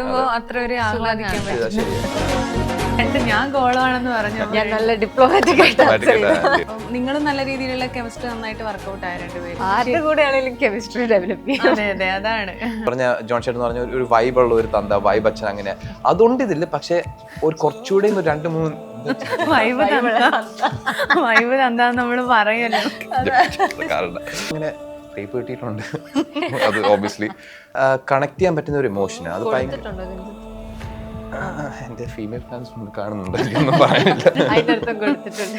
കിട്ടുമ്പോ അത്ര ഒരു ആഹ്ലാദിക്കാൻ പറ്റും ഞാൻ ഗോളാണെന്ന് പറഞ്ഞു ഞാൻ നല്ല ഡിപ്ലോമാറ്റിക് ആയിട്ട് നിങ്ങൾ നിങ്ങളും നല്ല രീതിയിലുള്ള കെമിസ്ട്രി നന്നായിട്ട് വർക്ക്ഔട്ട് ആയ രണ്ടുപേരും. ആരുടെ കൂടെ ആണെങ്കിലും കെമിസ്ട്രി ഡെവലപ്പ് ചെയ്യും. അതെ അതെ അതാണ്. പറഞ്ഞ ജോൺ ചേട്ടൻ പറഞ്ഞ ഒരു- വൈബ് ഉള്ള ഒരു തന്ത വൈബ് അച്ഛൻ അങ്ങനെ. അതുകൊണ്ട് ഇതില്ല പക്ഷെ ഒരു കുറച്ചുകൂടെ രണ്ട് മൂന്ന് വൈബ് വൈബ് തന്താന്ന് നമ്മൾ പറയല്ലോ. അങ്ങനെ റേപ്പ് കിട്ടിയിട്ടുണ്ട്. അത് ഓബിയസ്ലി കണക്ട് ചെയ്യാൻ പറ്റുന്ന ഒരു ഇമോഷൻ അത് ഭയങ്കര എന്റെ ഫീമെയിൽ ഫാൻസ് കാണുന്നുണ്ട് ഒന്നും പറയാനില്ല അതിനർത്ഥം കൊടുത്തിട്ടുണ്ട്.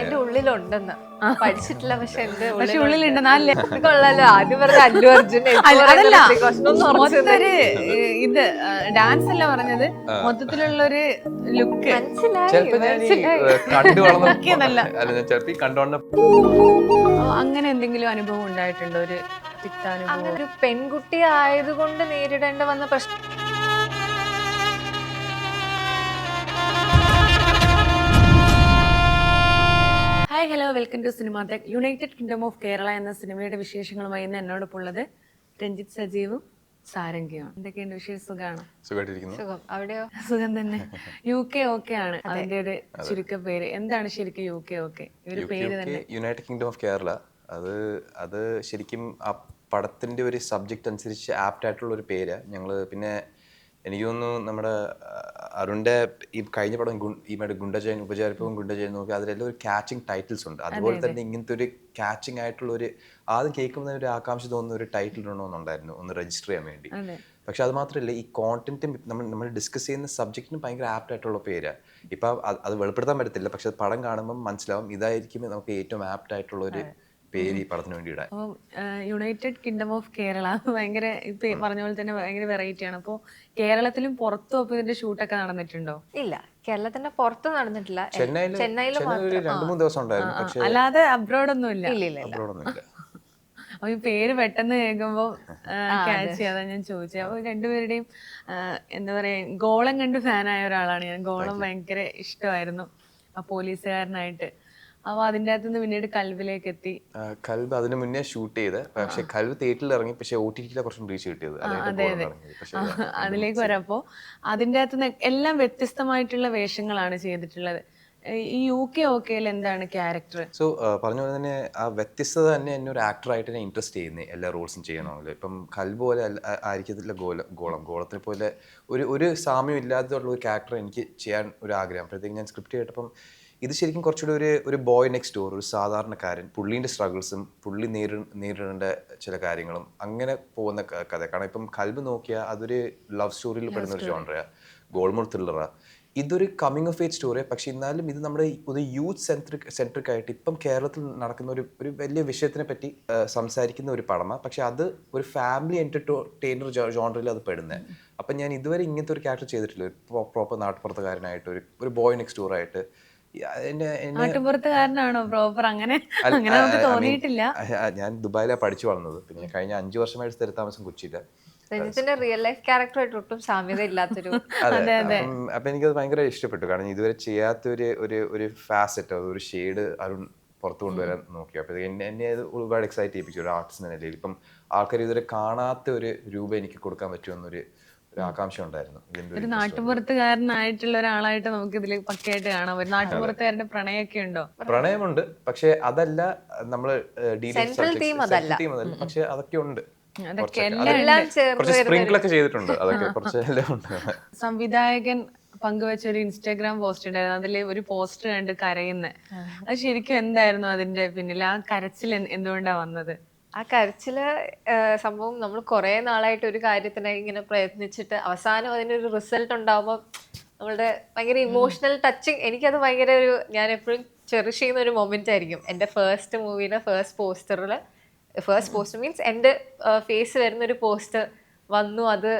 എന്റെ ഉള്ളിലുണ്ടെന്ന്. പഠിച്ചിട്ടില്ല പക്ഷെ എന്റെ പക്ഷെ ഉള്ളിലുണ്ട്. കൊള്ളാലോ. ആദ്യം പറഞ്ഞ അല്ലു അർജുൻ അതല്ല. ഇത് ഡാൻസ് അല്ല പറഞ്ഞത്. മൊത്തത്തിലുള്ള ഒരു ലുക്ക് അങ്ങനെ എന്തെങ്കിലും അനുഭവം ഉണ്ടായിട്ടുണ്ടോ? ഒരു തിക്താനുഭവം? അങ്ങനെ ഒരു പെൺകുട്ടി ആയതുകൊണ്ട് നേരിടേണ്ട വന്ന പ്രശ്നം hi hello welcome to cinema tech United Kingdom of Kerala എന്ന സിനിമയുടെ വിശേഷങ്ങളുമായി ഇന്ന് എന്നോടൊപ്പം ഉള്ളത് രഞ്ജിത്ത് സജീവും സാരംഗിയുമാണ്. എന്തൊക്കെയുണ്ട് വിശേഷ സുഖമാണ്? സുഖം. അവിടെയോ? സുഖം തന്നെ. യു കെ ഓക്കെ ആണ് അതിന്റെ ഒരു ചുരുക്ക പേര്. എന്താണ് ശരിക്കും യു കെ ഓക്കെ ഒരു പേര് തന്നെ. യുണൈറ്റഡ് കിങ്ഡം ഓഫ് കേരള അത് അത് ശരിക്കും ആ പടത്തിന്റെ ഒരു സബ്ജക്റ്റ് അനുസരിച്ച് ആപ്റ്റ് ആയിട്ടുള്ള ഒരു പേര്. ഞങ്ങൾ പിന്നെ എനിക്ക് തോന്നുന്നു നമ്മുടെ അരുണിന്റെ ഈ കഴിഞ്ഞ പടം ഈ ഗുണ്ടജയൻ ഉപചാരിപ്പവും ഗുണ്ടജയൻ നോക്കി അതിലെല്ലാം ഒരു കാച്ചിങ് ടൈറ്റിൽസ് ഉണ്ട്. അതുപോലെ തന്നെ ഇങ്ങനത്തെ ഒരു കാച്ചിങ് ആയിട്ടുള്ള ഒരു ആദ്യം കേൾക്കുമ്പോൾ ഒരു ആകാംക്ഷ തോന്നുന്ന ഒരു ടൈറ്റിൽ ഇടണമെന്നുണ്ടായിരുന്നു ഒന്ന് രജിസ്റ്റർ ചെയ്യാൻ വേണ്ടി. പക്ഷെ അത് മാത്രമല്ല ഈ കോണ്ടന്റും നമ്മൾ നമ്മൾ ഡിസ്കസ് ചെയ്യുന്ന സബ്ജക്റ്റിനും ഭയങ്കര ആപ്റ്റ് ആയിട്ടുള്ള പേര്. ഇപ്പൊ അത് അത് വെളിപ്പെടുത്താൻ പറ്റത്തില്ല പക്ഷെ പടം കാണുമ്പോൾ മനസ്സിലാവും ഇതായിരിക്കും നമുക്ക് ഏറ്റവും ആപ്റ്റ് ആയിട്ടുള്ള ഒരു പേര് ഈ പടത്തിന് വേണ്ടി ഇടാൻ. അപ്പം യുണൈറ്റഡ് കിങ്ഡം ഓഫ് കേരള ഭയങ്കര ഇപ്പൊ ഈ പറഞ്ഞ പോലെ തന്നെ ഭയങ്കര വെറൈറ്റി ആണ്. അപ്പോൾ കേരളത്തിലും പുറത്തും അപ്പൊ ഇതിന്റെ ഷൂട്ടൊക്കെ നടന്നിട്ടുണ്ടോ? ഇല്ല. കേരളത്തിന്റെ പുറത്ത് നടന്നിട്ടില്ല. ചെന്നൈയിൽ ചെന്നൈയിൽ ചെന്നൈ രണ്ട് മൂന്ന് ദിവസം ഉണ്ടായിരുന്നു. പക്ഷെ അല്ലാതെ അബ്രോഡ് ഒന്നും ഇല്ല. ഇല്ല ഇല്ല ഇല്ല. അവിടെയൊന്നുമില്ല അപ്പൊ ഈ പേര് പെട്ടെന്ന് കേൾക്കുമ്പോ ക്യാച്ച് ചെയ്യാതെ ഞാൻ ചോദിച്ചത് അപ്പൊ രണ്ടുപേരുടെയും ആ, എന്താ പറയാ ഗോളം കണ്ട് ഫാനായ ഒരാളാണ് ഞാൻ. ഗോളം ഭയങ്കര ഇഷ്ടമായിരുന്നു. ആ പോലീസുകാരനായിട്ട്. അപ്പൊ അതിന്റെ അകത്തുനിന്ന് പിന്നീട് കൽവിലേക്ക് എത്തി കൽവ് കൽബ് അതിന് മുന്നേ ഷൂട്ട് ചെയ്ത്. പക്ഷെ കൽബ് തിയേറ്ററിൽ ഇറങ്ങി പക്ഷെ ഒ ടി ടിയിലെ കുറച്ചും റീച്ച് കിട്ടിയത്. അതെ അതെ. അതിലേക്ക് വരപ്പോ അതിന്റെ അകത്തുനിന്ന് എല്ലാം വ്യത്യസ്തമായിട്ടുള്ള വേഷങ്ങളാണ് ചെയ്തിട്ടുള്ളത്. ഈ- യു കെ ഓക്കെയിൽ എന്താണ് ക്യാരക്ടർ സോ പറഞ്ഞ പോലെ തന്നെ ആ വ്യത്യസ്തത തന്നെ എന്നെ ഒരു ആക്ടറായിട്ട് തന്നെ ഇൻട്രസ്റ്റ് ചെയ്യുന്നത് എല്ലാ റോൾസും ചെയ്യണമെങ്കിൽ. ഇപ്പം കൽബ് പോലെ ആയിരിക്കത്തില്ല ഗോല ഗോളം. ഗോളത്തിനെ പോലെ ഒരു ഒരു സാമ്യം ഇല്ലാതെയുള്ള ഒരു ക്യാരക്ടർ എനിക്ക് ചെയ്യാൻ ഒരു ആഗ്രഹം. അപ്പോഴത്തേക്ക് ഞാൻ സ്ക്രിപ്റ്റ് കേട്ടപ്പം ഇത് ശരിക്കും കുറച്ചുകൂടി ഒരു ഒരു ബോയ് നെക്സ്റ്റ് ഡോർ ഒരു സാധാരണക്കാരൻ. പുള്ളീന്റെ സ്ട്രഗിൾസും പുള്ളി നേരി നേരിടേണ്ട ചില കാര്യങ്ങളും അങ്ങനെ പോകുന്ന കഥ. കാരണം ഇപ്പം കൽബ് നോക്കിയാൽ അതൊരു ലവ് സ്റ്റോറിയിൽ പെടുന്ന ഒരു ജോണറ ഗോൾമോൾ ത്രില്ലറാ ഇതൊരു കമ്മിങ് ഓഫ് ഏജ് സ്റ്റോറിയാ പക്ഷെ എന്നാലും ഇത് നമ്മുടെ ഒരു യൂത്ത് സെൻട്രിക് സെൻട്രിക് ആയിട്ട് ഇപ്പം കേരളത്തിൽ നടക്കുന്ന ഒരു ഒരു വലിയ വിഷയത്തിനെ പറ്റി സംസാരിക്കുന്ന ഒരു പടമാണ് പക്ഷെ അത് ഒരു ഫാമിലി എന്റർടൈനർ ജോണറിൽ അത് പെടുന്നത് അപ്പം ഞാൻ ഇതുവരെ ഇങ്ങനത്തെ ഒരു ക്യാരക്ടർ ചെയ്തിട്ടില്ല. ഒരു പ്രോപ്പർ നാട്ടുപുറത്തുകാരനായിട്ട് ഒരു ഒരു ബോയ് നെക്സ്റ്റ് ഡോർ നാട്ടുപുറത്തുകാരനാണോ പ്രോപ്പർ അങ്ങനെ അങ്ങനെ നമുക്ക് തോന്നിയിട്ടില്ല. ഞാൻ ദുബായിലാണ് പഠിച്ചു വളർന്നത്. പിന്നെ കഴിഞ്ഞ അഞ്ചു വർഷമായിട്ട് സ്ഥിര താമസം കൊച്ചിയില്ല രഞ്ജിത്തിന്റെ റിയൽ ലൈഫ് ക്യാരക്ടറായിട്ട് ഒട്ടും സാമ്യത ഇല്ലാത്തൊരു അതെ അപ്പം അപ്പം എനിക്കത് ഭയങ്കര ഇഷ്ടപ്പെട്ടു. കാരണം ഇതുവരെ ചെയ്യാത്ത ഒരു ഒരു ഒരു ഫാസറ്റ് ഒരു ഷെയ്ഡ് അരുൺ പുറത്തു കൊണ്ടുവരാൻ നോക്കി അപ്പോൾ എന്നെ എന്നെ അത് ഒരുപാട് എക്സൈറ്റ് ചെയ്യിപ്പിച്ചു. ഒരു ആർട്ടിസ്റ്റ് എന്ന നിലയിൽ. ഇപ്പം ആൾക്കാർ ഇതുവരെ കാണാത്ത ഒരു രൂപം എനിക്ക് കൊടുക്കാൻ പറ്റുമെന്നൊരു ഒരു ആകാംക്ഷ ഉണ്ടായിരുന്നു. ഒരു നാട്ടുപുറത്തുകാരനായിട്ടുള്ള ഒരാളായിട്ട് നമുക്ക് ഇതിൽ പക്കയായിട്ട് കാണാം. ഒരു നാട്ടുപുറത്തുകാരുടെ പ്രണയമൊക്കെ ഉണ്ടോ? പ്രണയമുണ്ട്. പക്ഷെ അതല്ല നമ്മൾ. തീം അതല്ല. പക്ഷെ അതൊക്കെ ഉണ്ട്. ചെയ്തിട്ടുണ്ട്. അതൊക്കെ കുറച്ച് എല്ലാം ഉണ്ട്. സംവിധായകൻ പങ്കുവെച്ച ഒരു ഇൻസ്റ്റാഗ്രാം പോസ്റ്റ് ഉണ്ടായിരുന്നു. അതിൽ ഒരു പോസ്റ്റർ കണ്ട് കരയുന്ന. അത് ശരിക്കും എന്തായിരുന്നു അതിന്റെ പിന്നിൽ ആ കരച്ചിൽ എന്തുകൊണ്ടാണ് എന്തുകൊണ്ടാ വന്നത്? ആ കരച്ചിൽ സംഭവം നമ്മൾ കുറേ നാളായിട്ട് ഒരു കാര്യത്തിനായി ഇങ്ങനെ പ്രയത്നിച്ചിട്ട് അവസാനം അതിനൊരു റിസൾട്ട് ഉണ്ടാവുമ്പോൾ നമ്മളുടെ ഭയങ്കര ഇമോഷണൽ ടച്ചിങ് എനിക്കത് ഭയങ്കര ഒരു ഞാൻ എപ്പോഴും ചെറിഷ് ചെയ്യുന്ന ഒരു മൊമെന്റ് ആയിരിക്കും. എന്റെ ഫേസ്റ്റ് മൂവിയിലെ ഫേസ്റ്റ് പോസ്റ്ററിൽ ഫേസ്റ്റ് പോസ്റ്റർ മീൻസ് എന്റെ ഫേസ് വരുന്ന ഒരു പോസ്റ്റർ വന്നു. അത്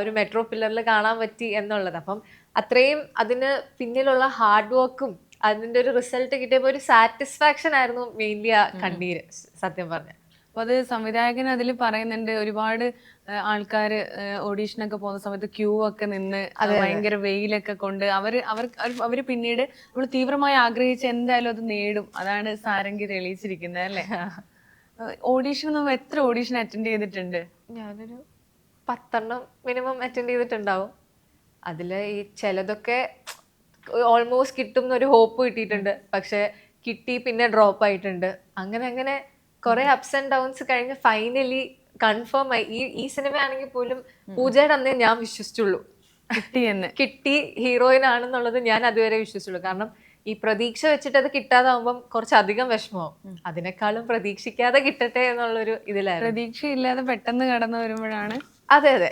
ഒരു മെട്രോ പില്ലറിൽ കാണാൻ പറ്റി എന്നുള്ളത്. അപ്പം അത്രയും അതിന് പിന്നിലുള്ള ഹാർഡ് വർക്കും അതിന്റെ ഒരു റിസൾട്ട് കിട്ടിയപ്പോൾ ഒരു സാറ്റിസ്ഫാക്ഷൻ ആയിരുന്നു മെയിൻലി ആ കണ്ണീര് സത്യം പറഞ്ഞ. അപ്പോൾ അത് സംവിധായകൻ അതിൽ പറയുന്നുണ്ട് ഒരുപാട് ആൾക്കാർ ഓഡീഷനൊക്കെ പോകുന്ന സമയത്ത് ക്യൂ ഒക്കെ നിന്ന് ഭയങ്കര വെയിലൊക്കെ കൊണ്ട് അവർ അവർ അവർ- അവർ പിന്നീട് നമ്മൾ തീവ്രമായി ആഗ്രഹിച്ച് എന്തായാലും അത് നേടും. അതാണ് സാരംഗി തെളിയിച്ചിരിക്കുന്നത് അല്ലേ? ഓഡീഷൻ നമ്മൾ എത്ര ഓഡീഷൻ അറ്റൻഡ് ചെയ്തിട്ടുണ്ട്? ഞാനൊരു പത്തെണ്ണം മിനിമം അറ്റൻഡ് ചെയ്തിട്ടുണ്ടാവും. അതിൽ ഈ ചിലതൊക്കെ ഓൾമോസ്റ്റ് കിട്ടും എന്നൊരു ഹോപ്പ് കിട്ടിയിട്ടുണ്ട്. പക്ഷെ കിട്ടി പിന്നെ ഡ്രോപ്പ് ആയിട്ടുണ്ട്. അങ്ങനെ അങ്ങനെ കുറെ അപ്സ് ആൻഡ് ഡൗൺസ് കഴിഞ്ഞ് ഫൈനലി കൺഫേം ആയി. ഈ ഈ സിനിമ ആണെങ്കിൽ പോലും പൂജയുടെ അന്നേ ഞാൻ വിശ്വസിച്ചുള്ളൂ. കിട്ടിയെന്ന് കിട്ടി ഹീറോയിൻ ആണെന്നുള്ളത് ഞാൻ അതുവരെ വിശ്വസിച്ചുള്ളൂ. കാരണം ഈ പ്രതീക്ഷ വെച്ചിട്ട് അത് കിട്ടാതാവുമ്പം കുറച്ചധികം വിഷമമാവും അതിനേക്കാളും പ്രതീക്ഷിക്കാതെ കിട്ടട്ടെ എന്നുള്ളൊരു ഇതിലായിരുന്നു. പ്രതീക്ഷയില്ലാതെ പെട്ടെന്ന് കടന്നു വരുമ്പോഴാണ് അതെ അതെ.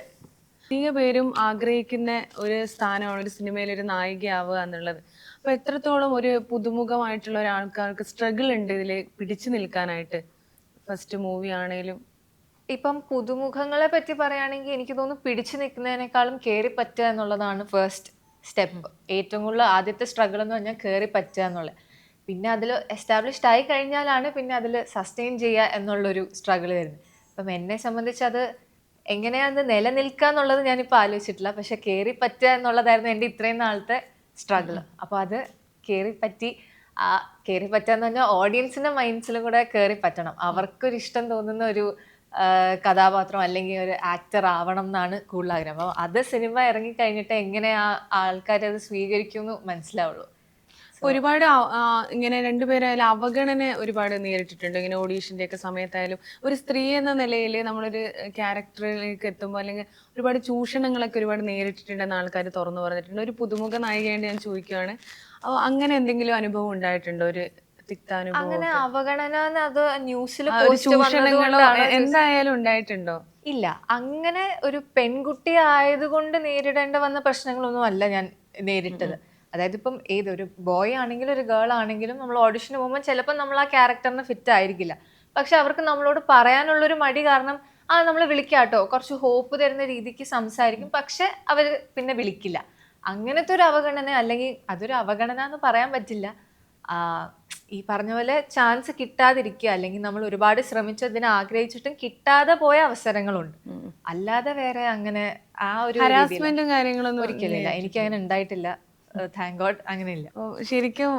അധിക പേരും ആഗ്രഹിക്കുന്ന ഒരു സ്ഥാനമാണ് ഒരു സിനിമയിൽ ഒരു നായികയാവുക എന്നുള്ളത്. അപ്പൊ എത്രത്തോളം ഒരു പുതുമുഖമായിട്ടുള്ള ഒരാൾക്കാർക്ക് സ്ട്രഗിൾ ഉണ്ട് ഇതിൽ പിടിച്ചു നിൽക്കാനായിട്ട്? ഫസ്റ്റ് മൂവി ആണെങ്കിലും. ഇപ്പം പുതുമുഖങ്ങളെ പറ്റി പറയുകയാണെങ്കിൽ എനിക്ക് തോന്നുന്നു പിടിച്ചു നിൽക്കുന്നതിനേക്കാളും കയറി പറ്റുക എന്നുള്ളതാണ് ഫസ്റ്റ് സ്റ്റെപ്പ് ഏറ്റവും കൂടുതൽ ആദ്യത്തെ സ്ട്രഗിൾ എന്ന് പറഞ്ഞാൽ കയറി പറ്റുക എന്നുള്ളത്. പിന്നെ അതിൽ എസ്റ്റാബ്ലിഷ്ഡ് ആയി കഴിഞ്ഞാലാണ് പിന്നെ അതിൽ സസ്റ്റെയിൻ ചെയ്യുക എന്നുള്ളൊരു സ്ട്രഗിൾ വരുന്നത്. അപ്പം എന്നെ സംബന്ധിച്ച് അത് എങ്ങനെയാണ് നിലനിൽക്കുക എന്നുള്ളത് ഞാനിപ്പോൾ ആലോചിച്ചിട്ടില്ല. പക്ഷെ കയറി പറ്റുക എന്നുള്ളതായിരുന്നു എന്റെ ഇത്രയും നാളത്തെ സ്ട്രഗിൾ അപ്പോൾ അത് കയറി പറ്റി ആ കയറി പറ്റുക എന്ന് പറഞ്ഞാൽ ഓഡിയൻസിന്റെ മൈൻഡ്സിലും കൂടെ കയറി പറ്റണം. അവർക്കൊരു ഇഷ്ടം തോന്നുന്ന ഒരു കഥാപാത്രം അല്ലെങ്കിൽ ഒരു ആക്ടർ ആവണം എന്നാണ് കൂടുതൽ ആഗ്രഹം. അപ്പോൾ അത് സിനിമ ഇറങ്ങി കഴിഞ്ഞിട്ട് എങ്ങനെ ആ ആൾക്കാരത് സ്വീകരിക്കുമെന്ന് മനസ്സിലാവുള്ളൂ. ഒരുപാട് ഇങ്ങനെ രണ്ടുപേരായാലും അവഗണന ഒരുപാട് നേരിട്ടിട്ടുണ്ട്. ഇങ്ങനെ ഓഡീഷന്റെ ഒക്കെ സമയത്തായാലും ഒരു സ്ത്രീ എന്ന നിലയിൽ നമ്മളൊരു ക്യാരക്ടറിലേക്ക് എത്തുമ്പോൾ അല്ലെങ്കിൽ ഒരുപാട് ചൂഷണങ്ങളൊക്കെ ഒരുപാട് നേരിട്ടിട്ടുണ്ടെന്ന് ആൾക്കാർ തുറന്നു പറഞ്ഞിട്ടുണ്ട്. ഒരു പുതുമുഖ നായികയായിട്ട് ഞാൻ ചോദിക്കുകയാണ് അപ്പോൾ അങ്ങനെ എന്തെങ്കിലും അനുഭവം ഉണ്ടായിട്ടുണ്ടോ? ഒരു അങ്ങനെ അവഗണന അത് ന്യൂസിൽ എന്തായാലും ഉണ്ടായിട്ടുണ്ടോ? ഇല്ല. അങ്ങനെ ഒരു പെൺകുട്ടി ആയതുകൊണ്ട് നേരിടേണ്ട വന്ന പ്രശ്നങ്ങളൊന്നും അല്ല ഞാൻ നേരിട്ടത്. അതായത് ഇപ്പം ഏതൊരു ബോയ് ആണെങ്കിലും ഒരു ഗേൾ ആണെങ്കിലും നമ്മൾ ഓഡിഷന് പോകുമ്പോൾ ചിലപ്പോൾ നമ്മൾ ആ ക്യാരക്ടറിന് ഫിറ്റ് ആയിരിക്കില്ല. പക്ഷെ അവർക്ക് നമ്മളോട് പറയാനുള്ളൊരു മടി കാരണം ആ നമ്മൾ വിളിക്കാട്ടോ. കുറച്ച് ഹോപ്പ് തരുന്ന രീതിക്ക് സംസാരിക്കും. പക്ഷെ അവർ പിന്നെ വിളിക്കില്ല. അങ്ങനത്തെ ഒരു അവഗണന അല്ലെങ്കിൽ അതൊരു അവഗണന എന്ന് പറയാൻ പറ്റില്ല. ഈ പറഞ്ഞ പോലെ ചാൻസ് കിട്ടാതിരിക്കുക അല്ലെങ്കിൽ നമ്മൾ ഒരുപാട് ശ്രമിച്ചു അതിനെ ആഗ്രഹിച്ചിട്ടും കിട്ടാതെ പോയ അവസരങ്ങളുണ്ട്. അല്ലാതെ വേറെ അങ്ങനെ ആ ഒരു ഹരാസ്മെന്റും കാര്യങ്ങളൊന്നും ഒരിക്കലില്ല എനിക്ക് അങ്ങനെ ഉണ്ടായിട്ടില്ല. താങ്ക് ഗോഡ് അങ്ങനെ ഇല്ല ഓ, ശരിക്കും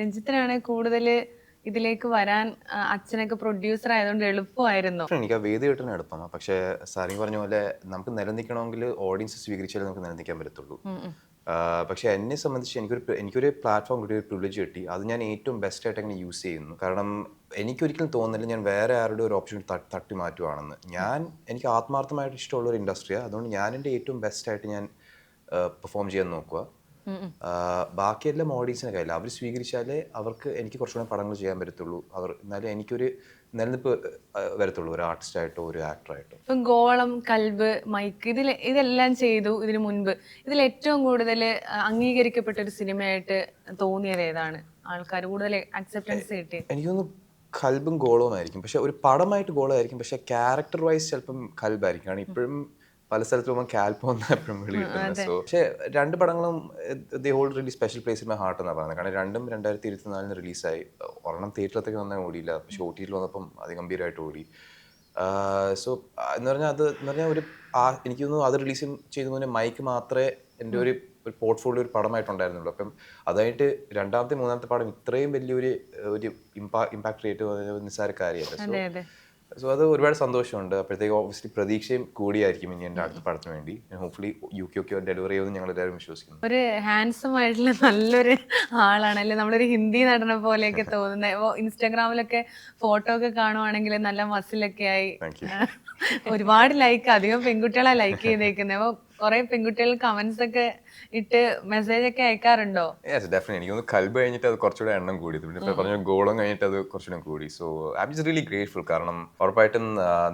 രഞ്ജിത്തിനാണ് കൂടുതൽ ഇതിലേക്ക് വരാൻ അച്ഛനൊക്കെ പ്രൊഡ്യൂസർ ആയതുകൊണ്ട് എളുപ്പമായിരുന്നു. എനിക്ക് ആ വേദി കിട്ടുന്ന എളുപ്പമാണ് പക്ഷേ സാറിങ് പറഞ്ഞ പോലെ നമുക്ക് നിലനിൽക്കണമെങ്കിൽ ഓഡിയൻസ് സ്വീകരിച്ചാലേ നമുക്ക് നിലനിൽക്കാൻ പറ്റത്തുള്ളൂ. പക്ഷെ എന്നെ സംബന്ധിച്ച് എനിക്കൊരു എനിക്കൊരു പ്ലാറ്റ്ഫോം കിട്ടി ഒരു പ്രിവിലേജ് കിട്ടി. അത് ഞാൻ ഏറ്റവും ബെസ്റ്റ് ആയിട്ട് അങ്ങനെ യൂസ് ചെയ്യുന്നു. കാരണം എനിക്കൊരിക്കലും തോന്നുന്നില്ല ഞാൻ വേറെ ആരുടെ ഒരു ഓപ്ഷൻ തട്ടി മാറ്റുവാണെന്ന്. ഞാൻ എനിക്ക് ആത്മാർത്ഥമായിട്ട് ഇഷ്ടമുള്ള ഒരു ഇൻഡസ്ട്രിയാണ് അതുകൊണ്ട് ഞാൻ എന്റെ ഏറ്റവും ബെസ്റ്റ് ആയിട്ട് ഞാൻ പെർഫോം ചെയ്യാൻ നോക്കുക. ബാക്കിയെല്ലാം ഓഡിയൻസിനെ കയ്യില്ല അവർ സ്വീകരിച്ചാലേ അവർക്ക് എനിക്ക് കുറച്ചുകൂടെ പടങ്ങൾ ചെയ്യാൻ പറ്റത്തുള്ളൂ. അവർ എന്നാലേ എനിക്കൊരു നിലനിൽപ്പ് വരത്തുള്ളൂ. ഒരു ആർട്ടിസ്റ്റ് ആയിട്ടോ ഒരു ആക്ടറായിട്ടോ. ഇപ്പം ഗോളം കൽബ് മൈക്ക് ഇതിൽ ഇതെല്ലാം ചെയ്തു ഇതിനു മുൻപ്. ഇതിൽ ഏറ്റവും കൂടുതൽ അംഗീകരിക്കപ്പെട്ട ഒരു സിനിമയായിട്ട് തോന്നിയത് ഏതാണ്? ആൾക്കാർ കൂടുതൽ അക്സെപ്റ്റൻസ് കിട്ടി എനിക്കൊന്ന് കൽബും ഗോളവും ആയിരിക്കും. പക്ഷെ ഒരു പടമായിട്ട് ഗോളമായിരിക്കും പക്ഷെ ക്യാരക്ടർ വൈസ് ചിലപ്പം കൽബായിരിക്കും. കാരണം ഇപ്പോഴും പല സ്ഥലത്ത് പോകുമ്പോൾ കാൽപ്പോ എന്നാ എപ്പോഴും വിളി കിട്ടുന്നത്. സോ പക്ഷെ രണ്ട് പടങ്ങളും they hold release special place in my heart എന്നാണ് പറയുന്നത്. കാരണം രണ്ടും രണ്ടായിരത്തി ഇരുപത്തിനാലിന് റിലീസായി ഒരെണ്ണം തിയേറ്ററിലത്തേക്ക് വന്നാൽ ഓടിയില്ല. പക്ഷെ ഒ ടിയിൽ വന്നപ്പം അതിഗംഭീരമായിട്ട് ഓടി. സോ എന്ന് പറഞ്ഞാൽ അത് എന്ന് പറഞ്ഞാൽ ഒരു ആ എനിക്ക് തോന്നുന്നു അത് റിലീസ് ചെയ്ത് മുന്നേ മൈക്ക് മാത്രമേ എന്റെ ഒരു ഒരു പോർട്ട്ഫോളിയോ ഒരു പടമായിട്ടുണ്ടായിരുന്നുള്ളൂ. അപ്പം അതായിട്ട് രണ്ടാമത്തെ മൂന്നാമത്തെ പടം ഇത്രയും വലിയൊരു ഒരു ഇമ്പാ ഇമ്പാക്ട് ക്രിയേറ്റ് നിസ്സാര കാര്യമല്ല. സോ സോ അത് ഒരുപാട് സന്തോഷമുണ്ട്. അപ്പോഴത്തേക്ക് ഓബിയസ്ലി പ്രതീക്ഷയും കൂടിയായിരിക്കും ഇനി എന്റെ അടുത്ത പടത്തിന് വേണ്ടി. ഹോപ്പ്ഫുള്ളി യു കെ ഒക്കെ ഡെലിവറി ചെയ്യുമെന്ന് ഞങ്ങൾ എല്ലാവരും വിശ്വസിക്കുന്നു. ഒരു ഹാൻസം ആയിട്ടുള്ള നല്ലൊരു ആളാണ് അല്ലെ നമ്മളൊരു ഹിന്ദി നടനെ പോലെയൊക്കെ തോന്നുന്നത് ഇപ്പോൾ ഇൻസ്റ്റാഗ്രാമിലൊക്കെ ഫോട്ടോ ഒക്കെ കാണുവാണെങ്കിൽ നല്ല മസിലൊക്കെ ആയി. ഒരുപാട് ലൈക്ക് അധികം പെൺകുട്ടികളാണ് ലൈക്ക് ചെയ്തേക്കുന്നത് അപ്പോൾ കുറെ പെൺകുട്ടികൾ കമന്റ്സ് ഒക്കെ ഇട്ട് മെസ്സേജ് ഒക്കെ അയക്കാറുണ്ടോ? യെസ് ഡെഫിനറ്റ് എനിക്ക് തോന്നുന്നു കൽബ് കഴിഞ്ഞിട്ട് അത് കുറച്ചുകൂടെ എണ്ണം കൂടി പിന്നെ പറഞ്ഞ ഗോളം കഴിഞ്ഞിട്ട് അത് കുറച്ചുകൂടെ കൂടി. So I just really grateful കാരണം ഉറപ്പായിട്ടും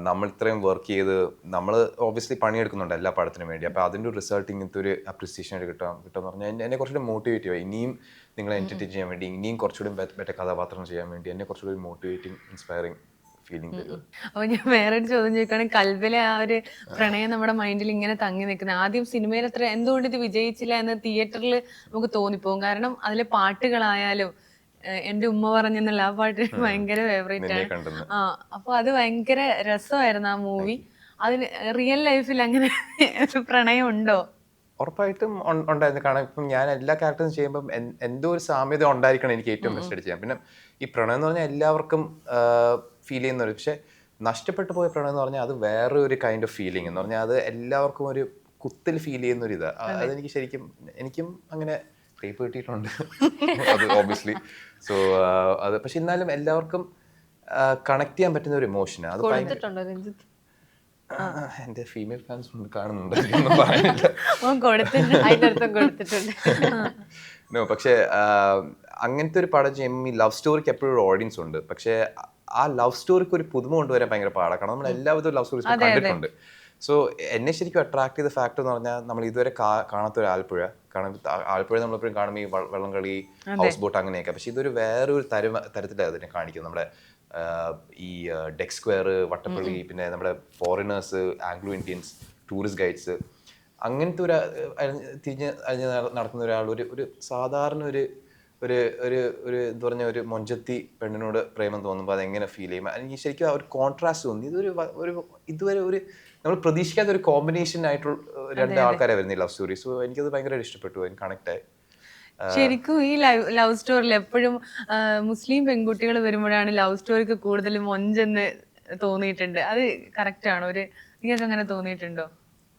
നമ്മൾ ഇത്രയും വർക്ക് ചെയ്ത് നമ്മൾ ഓബിയസ്ലി പണിയെടുക്കുന്നുണ്ട് എല്ലാ പടത്തിനും വേണ്ടി. അപ്പോൾ അതിന്റെ ഒരു റിസൾട്ട് ഇങ്ങനത്തെ ഒരു അപ്രിസിയേഷൻ ആയിട്ട് കിട്ടാം കിട്ടുമെന്ന് പറഞ്ഞാൽ എന്നെ- കുറച്ചുകൂടെ മോട്ടിവേറ്റ് ചെയ്യുക. ഇനിയും നിങ്ങളെ എന്റർടൈൻ ചെയ്യാൻ വേണ്ടി ഇനിയും കുറച്ചുകൂടി ബെറ്റർ കഥാപാത്രം ചെയ്യാൻ വേണ്ടി എന്നെ കുറച്ചുകൂടി മോട്ടിവേറ്റിംഗ് ഇൻസ്പയറിംഗ് ഫീലിംഗ് അപ്പൊ ഞാൻ വേറൊരു ചോദ്യം ചോദിക്കുകയാണെങ്കിൽ കൽവിലെ ആ ഒരു പ്രണയം നമ്മുടെ മൈൻഡിൽ ഇങ്ങനെ തങ്ങി നിൽക്കുന്നത്. ആദ്യം സിനിമയിൽ അത്ര എന്തുകൊണ്ട് ഇത് വിജയിച്ചില്ല എന്ന് തിയേറ്ററിൽ നമുക്ക് തോന്നിപ്പോകും. കാരണം അതിലെ പാട്ടുകളായാലും എന്റെ ഉമ്മ പറഞ്ഞെന്നുള്ള ആ പാട്ട് ഭയങ്കര ഫേവറേറ്റ് ആണ്. ആ അപ്പൊ അത് ഭയങ്കര രസമായിരുന്നു ആ മൂവി അതിന് റിയൽ ലൈഫിൽ അങ്ങനെ പ്രണയം ഉണ്ടോ? ഉറപ്പായിട്ടും ഉണ്ടായിരുന്നു. കാരണം ഇപ്പം ഞാൻ എല്ലാ ക്യാരക്ടേഴ്സും ചെയ്യുമ്പം എന്തോ ഒരു സാമ്യത ഉണ്ടായിരിക്കണം എനിക്ക് ഏറ്റവും ബെസ്റ്റ് ചെയ്യാൻ പിന്നെ ഈ പ്രണയം എന്ന് പറഞ്ഞാൽ എല്ലാവർക്കും ഫീൽ ചെയ്യുന്ന ഒരു പക്ഷേ നഷ്ടപ്പെട്ടു പോയ പ്രണയം എന്ന് പറഞ്ഞാൽ അത് വേറെ ഒരു കൈൻഡ് ഓഫ് ഫീലിംഗ് എന്ന് പറഞ്ഞാൽ അത് എല്ലാവർക്കും ഒരു കുത്തിൽ ഫീൽ ചെയ്യുന്ന ഒരു ഇതാണ് അതെനിക്ക് ശരിക്കും എനിക്കും അങ്ങനെ റേപ്പ് കിട്ടിയിട്ടുണ്ട്. അത് ഓബിയസ്ലി സോ അത് പക്ഷെ എന്നാലും എല്ലാവർക്കും കണക്ട് ചെയ്യാൻ പറ്റുന്ന ഒരു ഇമോഷനാണ് അത് എന്റെ ഫീമെയിൽ ഫാൻസ് കാണുന്നുണ്ട്? അതിന്റെ അർത്ഥം കൊടുത്തിട്ടുണ്ട്. നോ പക്ഷേ അങ്ങനത്തെ ഒരു പടം ചെയ്യുമ്പോൾ ഈ ലവ് സ്റ്റോറിക്ക് എപ്പോഴും ഒരു ഓഡിയൻസ് ഉണ്ട്. പക്ഷേ ആ ലവ് സ്റ്റോറിക്ക് ഒരു പുതുമ കൊണ്ടുവരാൻ ഭയങ്കര പാടാണ് കാരണം നമ്മൾ എല്ലാവിധവും ലവ് സ്റ്റോറീസ് കണ്ടിട്ടുണ്ട്. സോ എന്നെ ശരിക്കും അട്രാക്ട് ചെയ്ത ഫാക്ടർ എന്ന് പറഞ്ഞാൽ നമ്മൾ ഇതുവരെ കാണാത്ത ഒരു ആലപ്പുഴ. കാരണം ആലപ്പുഴ നമ്മളെപ്പോഴും കാണുമ്പോൾ ഈ വെള്ളം കളി ഹൗസ് ബോട്ട് അങ്ങനെയൊക്കെ. പക്ഷേ ഇതൊരു വേറൊരു തരം തരത്തിലാണ് അതിനെ കാണിക്കുന്നത്. നമ്മുടെ ഈ ഡെക്സ്ക്വയർ വട്ടപ്പള്ളി പിന്നെ നമ്മുടെ foreigners Anglo Indians tourist guides അങ്ങനത്തെ ഒരു തിരിഞ്ഞ് അഴിഞ്ഞ് നടക്കുന്ന ഒരാൾ ഒരു ഒരു സാധാരണ ഒരു ഒരു ഒരു ഒരു എന്താ പറഞ്ഞ ഒരു മൊഞ്ചത്തി പെണ്ണിനോട് പ്രേമം തോന്നുമ്പോൾ അതെങ്ങനെ ഫീൽ ചെയ്യും? എനിക്ക് ശരിക്കും ആ ഒരു കോൺട്രാസ്റ്റ് തോന്നി. ഇതൊരു ഒരു ഇതുവരെ ഒരു നമ്മൾ പ്രതീക്ഷിക്കാത്ത ഒരു കോമ്പിനേഷൻ ആയിട്ടുള്ള രണ്ട് ആൾക്കാരെ വരുന്ന ലവ് സ്റ്റോറി സോ എനിക്കത് ഭയങ്കര ഇഷ്ടപ്പെട്ടു. എനിക്ക് കണക്ട് ആയി. ശരിക്കും ഈ ലവ് ലവ് സ്റ്റോറിയിൽ എപ്പോഴും മുസ്ലിം പെൺകുട്ടികൾ വരുമ്പോഴാണ് ലവ് സ്റ്റോറിക്ക് കൂടുതൽ മൊഞ്ചെന്ന് തോന്നിയിട്ടുണ്ട്. അത് കറക്റ്റ് ആണോ? ഒരു നിങ്ങൾക്ക് അങ്ങനെ തോന്നിയിട്ടുണ്ടോ?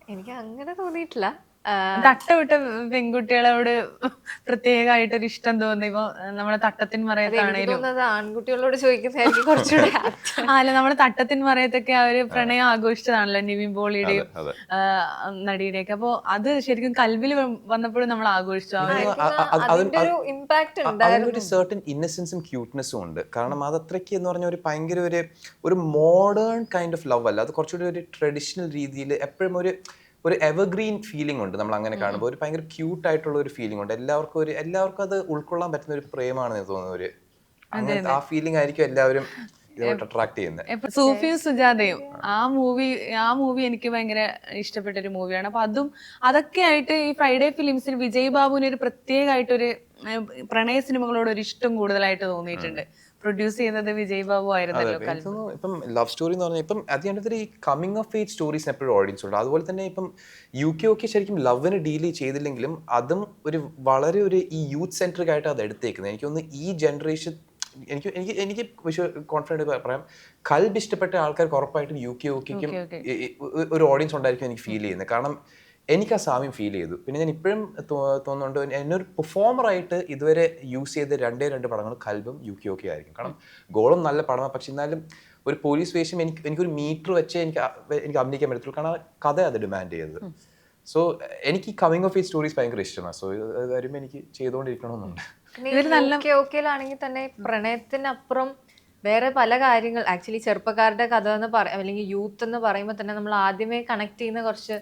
എനിക്ക് അങ്ങനെ തോന്നിയിട്ടില്ല. ആ, തട്ടവിട്ട പെൺകുട്ടികളോട് പ്രത്യേകമായിട്ടൊരു ഇഷ്ടം തോന്നി ഇപ്പൊ നമ്മളെ തട്ടത്തിൻ മറയത്താണെങ്കിലും മറയത്താണേലും ആൺകുട്ടികളോട് ചോദിക്കുന്നതായിരിക്കും കുറച്ചുകൂടെ. അല്ല നമ്മളെ തട്ടത്തിൻ മറയത്തൊക്കെ അവർ ഒരു പ്രണയം ആഘോഷിച്ചതാണല്ലോ നിവിൻ പോളിയുടെയും അതെ. നടിയുടെയൊക്കെ. അപ്പൊ അത് ശരിക്കും കൽവിൽ വന്നപ്പോഴും നമ്മൾ ആഘോഷിച്ചു. ഒരു തോന്നുന്നു സർട്ടൻ ഇന്നസെൻസും ക്യൂട്ട്നെസ്സും ഉണ്ട്. കാരണം അത് അത്രയ്ക്ക് എന്ന് പറഞ്ഞ ഒരു ഭയങ്കര ഒരു ഒരു മോഡേൺ കൈൻഡ് ഓഫ് ലവ് അല്ല. അത് കുറച്ചുകൂടി ഒരു ട്രഡീഷണൽ രീതിയിൽ എപ്പോഴും ഒരു ഒരു എവർഗ്രീൻ ഫീലിംഗ് ഉണ്ട്. നമ്മൾ അങ്ങനെ കാണുമ്പോൾ ഒരു ഭയങ്കര ക്യൂട്ട് ആയിട്ടുള്ള ഒരു ഫീലിംഗ് ഉണ്ട്. എല്ലാവർക്കും ഒരു എല്ലാവർക്കും അത് ഉൾക്കൊള്ളാൻ പറ്റുന്ന ഒരു പ്രേമാണ് എന്ന് തോന്നുന്നത് ഒരു അങ്ങനത്തെ ആ ഫീലിംഗ് ആയിരിക്കും എല്ലാവരും അട്രാക്ട് ചെയ്യുന്നത് സൂഫിയും സുജാതയും ആ മൂവി ആ മൂവി എനിക്ക് ഭയങ്കര ഇഷ്ടപ്പെട്ട ഒരു മൂവിയാണ് അപ്പൊ അതും അതൊക്കെ ആയിട്ട് ഈ ഫ്രൈഡേ ഫിലിംസിൽ വിജയ് ബാബുവിന് ഒരു പ്രത്യേകമായിട്ടൊരു പ്രണയ സിനിമകളോട് ഒരു ഇഷ്ടം കൂടുതലായിട്ട് തോന്നിയിട്ടുണ്ട്. പ്രൊഡ്യൂസ് ചെയ്യുന്നത് വിജയ് ബാബു ആയിരുന്നല്ലോ തോന്നുന്നു ഇപ്പം ലവ് സ്റ്റോറി എന്ന് പറഞ്ഞാൽ ഇപ്പം അത് ഈ കമ്മിങ് ഓഫ് ഏജ് സ്റ്റോറീസ് എപ്പോഴും ഓഡിയൻസ് ഉണ്ട്. അതുപോലെ തന്നെ ഇപ്പം യു കെ ഒക്കെ ശരിക്കും ലവിന് ഡീൽ ചെയ്തില്ലെങ്കിലും അതും ഒരു വളരെ ഒരു ഈ യൂത്ത് സെൻട്രിക് ആയിട്ട് അത് എടുത്തേക്കുന്നത്. എനിക്ക് തോന്നുന്നു ഈ ജനറേഷൻ എനിക്ക് എനിക്ക് എനിക്ക് വിശ്വ കോൺഫിഡന്റ് പറയാം. കൽബ് ഇഷ്ടപ്പെട്ട ആൾക്കാർക്ക് ഉറപ്പായിട്ടും യു കെ ഒക്കെ ഒരു ഓഡിയൻസ് ഉണ്ടായിരിക്കും എനിക്ക് ഫീൽ ചെയ്യുന്നത്. കാരണം എനിക്ക് ആ സാമ്യം ഫീൽ ചെയ്തു. പിന്നെ ഞാൻ ഇപ്പോഴും തോന്നുന്നുണ്ട് എന്നൊരു പെർഫോമറായിട്ട് ഇതുവരെ യൂസ് ചെയ്ത രണ്ടേ രണ്ട് പടങ്ങൾ കൽബും യു കെ ഒക്കെ ആയിരിക്കും. കാരണം ഗോളും നല്ല പടമാണ്. പക്ഷെ എന്നാലും ഒരു പോലീസ് വേഷം എനിക്ക് എനിക്കൊരു മീറ്റർ വെച്ച് എനിക്ക് എനിക്ക് അഭിനയിക്കാൻ പറ്റത്തുള്ളൂ. കാരണം കഥ അത് ഡിമാൻഡ് ചെയ്തത്. സോ എനിക്ക് ഈ കമ്മിങ് ഓഫ് ഈ സ്റ്റോറീസ് ഭയങ്കര ഇഷ്ടമാണ്. സോ ഇത് വരുമ്പോൾ എനിക്ക് ചെയ്തുകൊണ്ടിരിക്കണമെന്നുണ്ട്. ണെങ്കിൽ ഓക്കെയിലാണെങ്കിൽ തന്നെ പ്രണയത്തിനപ്പുറം വേറെ പല കാര്യങ്ങൾ ആക്ച്വലി ചെറുപ്പക്കാരുടെ കഥ എന്ന് പറയാം അല്ലെങ്കിൽ യൂത്ത് എന്ന് പറയുമ്പോൾ തന്നെ നമ്മൾ ആദ്യമേ കണക്ട് ചെയ്യുന്ന കുറച്ച്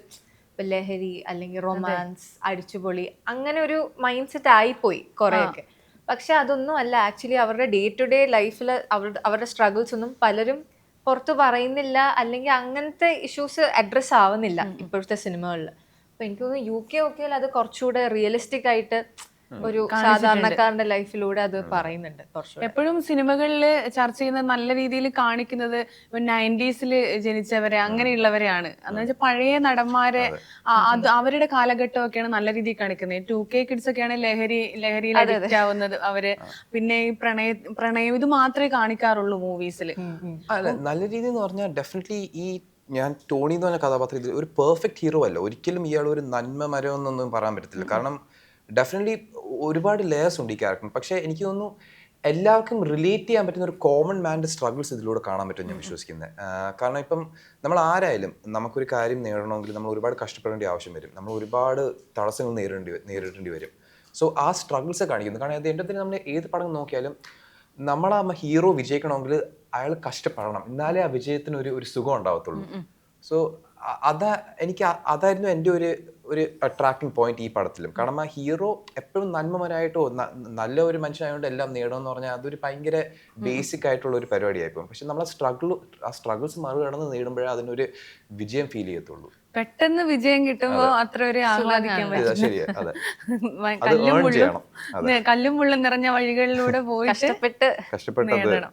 ലഹരി അല്ലെങ്കിൽ റൊമാൻസ് അടിച്ചുപൊളി അങ്ങനെ ഒരു മൈൻഡ് സെറ്റ് ആയിപ്പോയി കുറെയൊക്കെ. പക്ഷെ അതൊന്നും അല്ല. ആക്ച്വലി അവരുടെ ഡേ ടു ഡേ ലൈഫിൽ അവരുടെ അവരുടെ സ്ട്രഗിൾസ് ഒന്നും പലരും പുറത്ത് പറയുന്നില്ല അല്ലെങ്കിൽ അങ്ങനത്തെ ഇഷ്യൂസ് അഡ്രസ്സ് ആവുന്നില്ല ഇപ്പോഴത്തെ സിനിമകളിൽ അപ്പോൾ എനിക്ക് തോന്നുന്നു യു കെ ഒക്കെയിൽ അത് കുറച്ചുകൂടെ റിയലിസ്റ്റിക് ആയിട്ട് ഒരു സാധാരണക്കാരന്റെ ലൈഫിലൂടെ അത് പറയുന്നുണ്ട് എപ്പോഴും സിനിമകളിൽ ചർച്ച ചെയ്യുന്ന നല്ല രീതിയിൽ കാണിക്കുന്നത് നയന്റീസിൽ ജനിച്ചവരെ അങ്ങനെയുള്ളവരെയാണ്. എന്ന് വെച്ചാൽ പഴയ നടന്മാരെ അത്. അവരുടെ കാലഘട്ടമൊക്കെയാണ് നല്ല രീതിയിൽ കാണിക്കുന്നത്. ടു കെ കിഡ്സ് ഒക്കെയാണ് ലഹരി ലഹരിയിൽ അഡിക്റ്റ് ആവുന്നത് അവർ. പിന്നെ ഈ പ്രണയ പ്രണയം ഇത് മാത്രമേ കാണിക്കാറുള്ളൂ മൂവീസിൽ അല്ല നല്ല രീതി എന്ന് പറഞ്ഞാൽ ഡെഫിനറ്റ്ലി ഈ ഞാൻ ടോണി എന്ന് പറഞ്ഞ കഥാപാത്രം ഒരു പെർഫെക്റ്റ് ഹീറോ അല്ല. ഒരിക്കലും ഇയാൾ ഒരു നന്മ മരം എന്നൊന്നും പറയാൻ പറ്റത്തില്ല. കാരണം ഡെഫിനറ്റ്ലി ഒരുപാട് ലെയേഴ്സ് ഉണ്ട് ഈ ക്യാരക്ടർ പക്ഷേ എനിക്ക് തോന്നുന്നു എല്ലാവർക്കും റിലേറ്റ് ചെയ്യാൻ പറ്റുന്ന ഒരു കോമൺ മാന്റെ സ്ട്രഗിൾസ് ഇതിലൂടെ കാണാൻ പറ്റും ഞാൻ വിശ്വസിക്കുന്നത്. കാരണം ഇപ്പം നമ്മൾ ആരായാലും നമുക്കൊരു കാര്യം നേടണമെങ്കിൽ നമ്മൾ ഒരുപാട് കഷ്ടപ്പെടേണ്ട ആവശ്യം വരും. നമ്മൾ ഒരുപാട് തടസ്സങ്ങൾ നേരിടേണ്ടി നേരിടേണ്ടി വരും. സോ ആ സ്ട്രഗിൾസ് കാണിക്കുന്നു. കാരണം അത് എന്റെ നമ്മൾ ഏത് പടം നോക്കിയാലും നമ്മൾ ആ ഹീറോ വിജയിക്കണമെങ്കിൽ അയാൾ കഷ്ടപ്പെടണം. എന്നാലേ ആ വിജയത്തിന് ഒരു ഒരു സുഖം ഉണ്ടാവത്തുള്ളൂ. സോ അതാ എനിക്ക് അതായിരുന്നു എന്റെ ഒരു ഒരു അട്രാക്ടിങ് പോയിന്റ് ഈ പടത്തിലും. കാരണം ആ ഹീറോ എപ്പോഴും നന്മമരായിട്ടോ നല്ല ഒരു മനുഷ്യനായതുകൊണ്ട് എല്ലാം നേടുമെന്ന് പറഞ്ഞാൽ അതൊരു ഭയങ്കര ബേസിക് ആയിട്ടുള്ള ഒരു പരിപാടിയായിപ്പോൾ പക്ഷെ നമ്മൾ സ്ട്രഗിൾ ആ സ്ട്രഗിൾസ് മറികടന്ന് നേടുമ്പോഴേ അതിനൊരു വിജയം ഫീൽ ചെയ്യത്തുള്ളൂ. പെട്ടെന്ന് വിജയം കിട്ടുമ്പോ അത്ര ഒരു ആഹ്ലാദിക്കാൻ പറ്റും കല്ലും മുള്ളും നിറഞ്ഞ വഴികളിലൂടെ പോയി കഷ്ടപ്പെട്ട് നേടണം.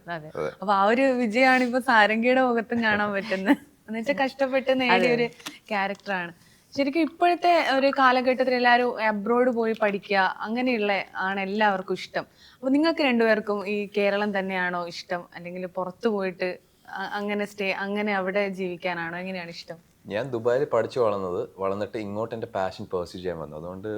അപ്പൊ ആ ഒരു വിജയമാണ് ഇപ്പൊ സാരംഗിയുടെ മുഖത്തും കാണാൻ പറ്റുന്നത്. എന്നുവെച്ചാൽ കഷ്ടപ്പെട്ട് നേടിയ ഒരു ക്യാരക്ടറാണ് ശരിക്കും ഇപ്പോഴത്തെ ഒരു കാലഘട്ടത്തിൽ എല്ലാവരും അബ്രോഡ് പോയി പഠിക്കുക അങ്ങനെയുള്ള ആണ് എല്ലാവർക്കും ഇഷ്ടം. അപ്പൊ നിങ്ങൾക്ക് രണ്ടുപേർക്കും ഈ കേരളം തന്നെയാണോ ഇഷ്ടം? അല്ലെങ്കിൽ പുറത്തു പോയിട്ട് അങ്ങനെ സ്റ്റേ അങ്ങനെ അവിടെ ജീവിക്കാനാണോ? എങ്ങനെയാണ് ഇഷ്ടം? ഞാൻ ദുബായിൽ പഠിച്ചു വളർന്നത് വളർന്നിട്ട് ഇങ്ങോട്ട് എന്റെ പാഷൻ പെർസ്യൂ ചെയ്യാൻ വന്നു. അതുകൊണ്ട്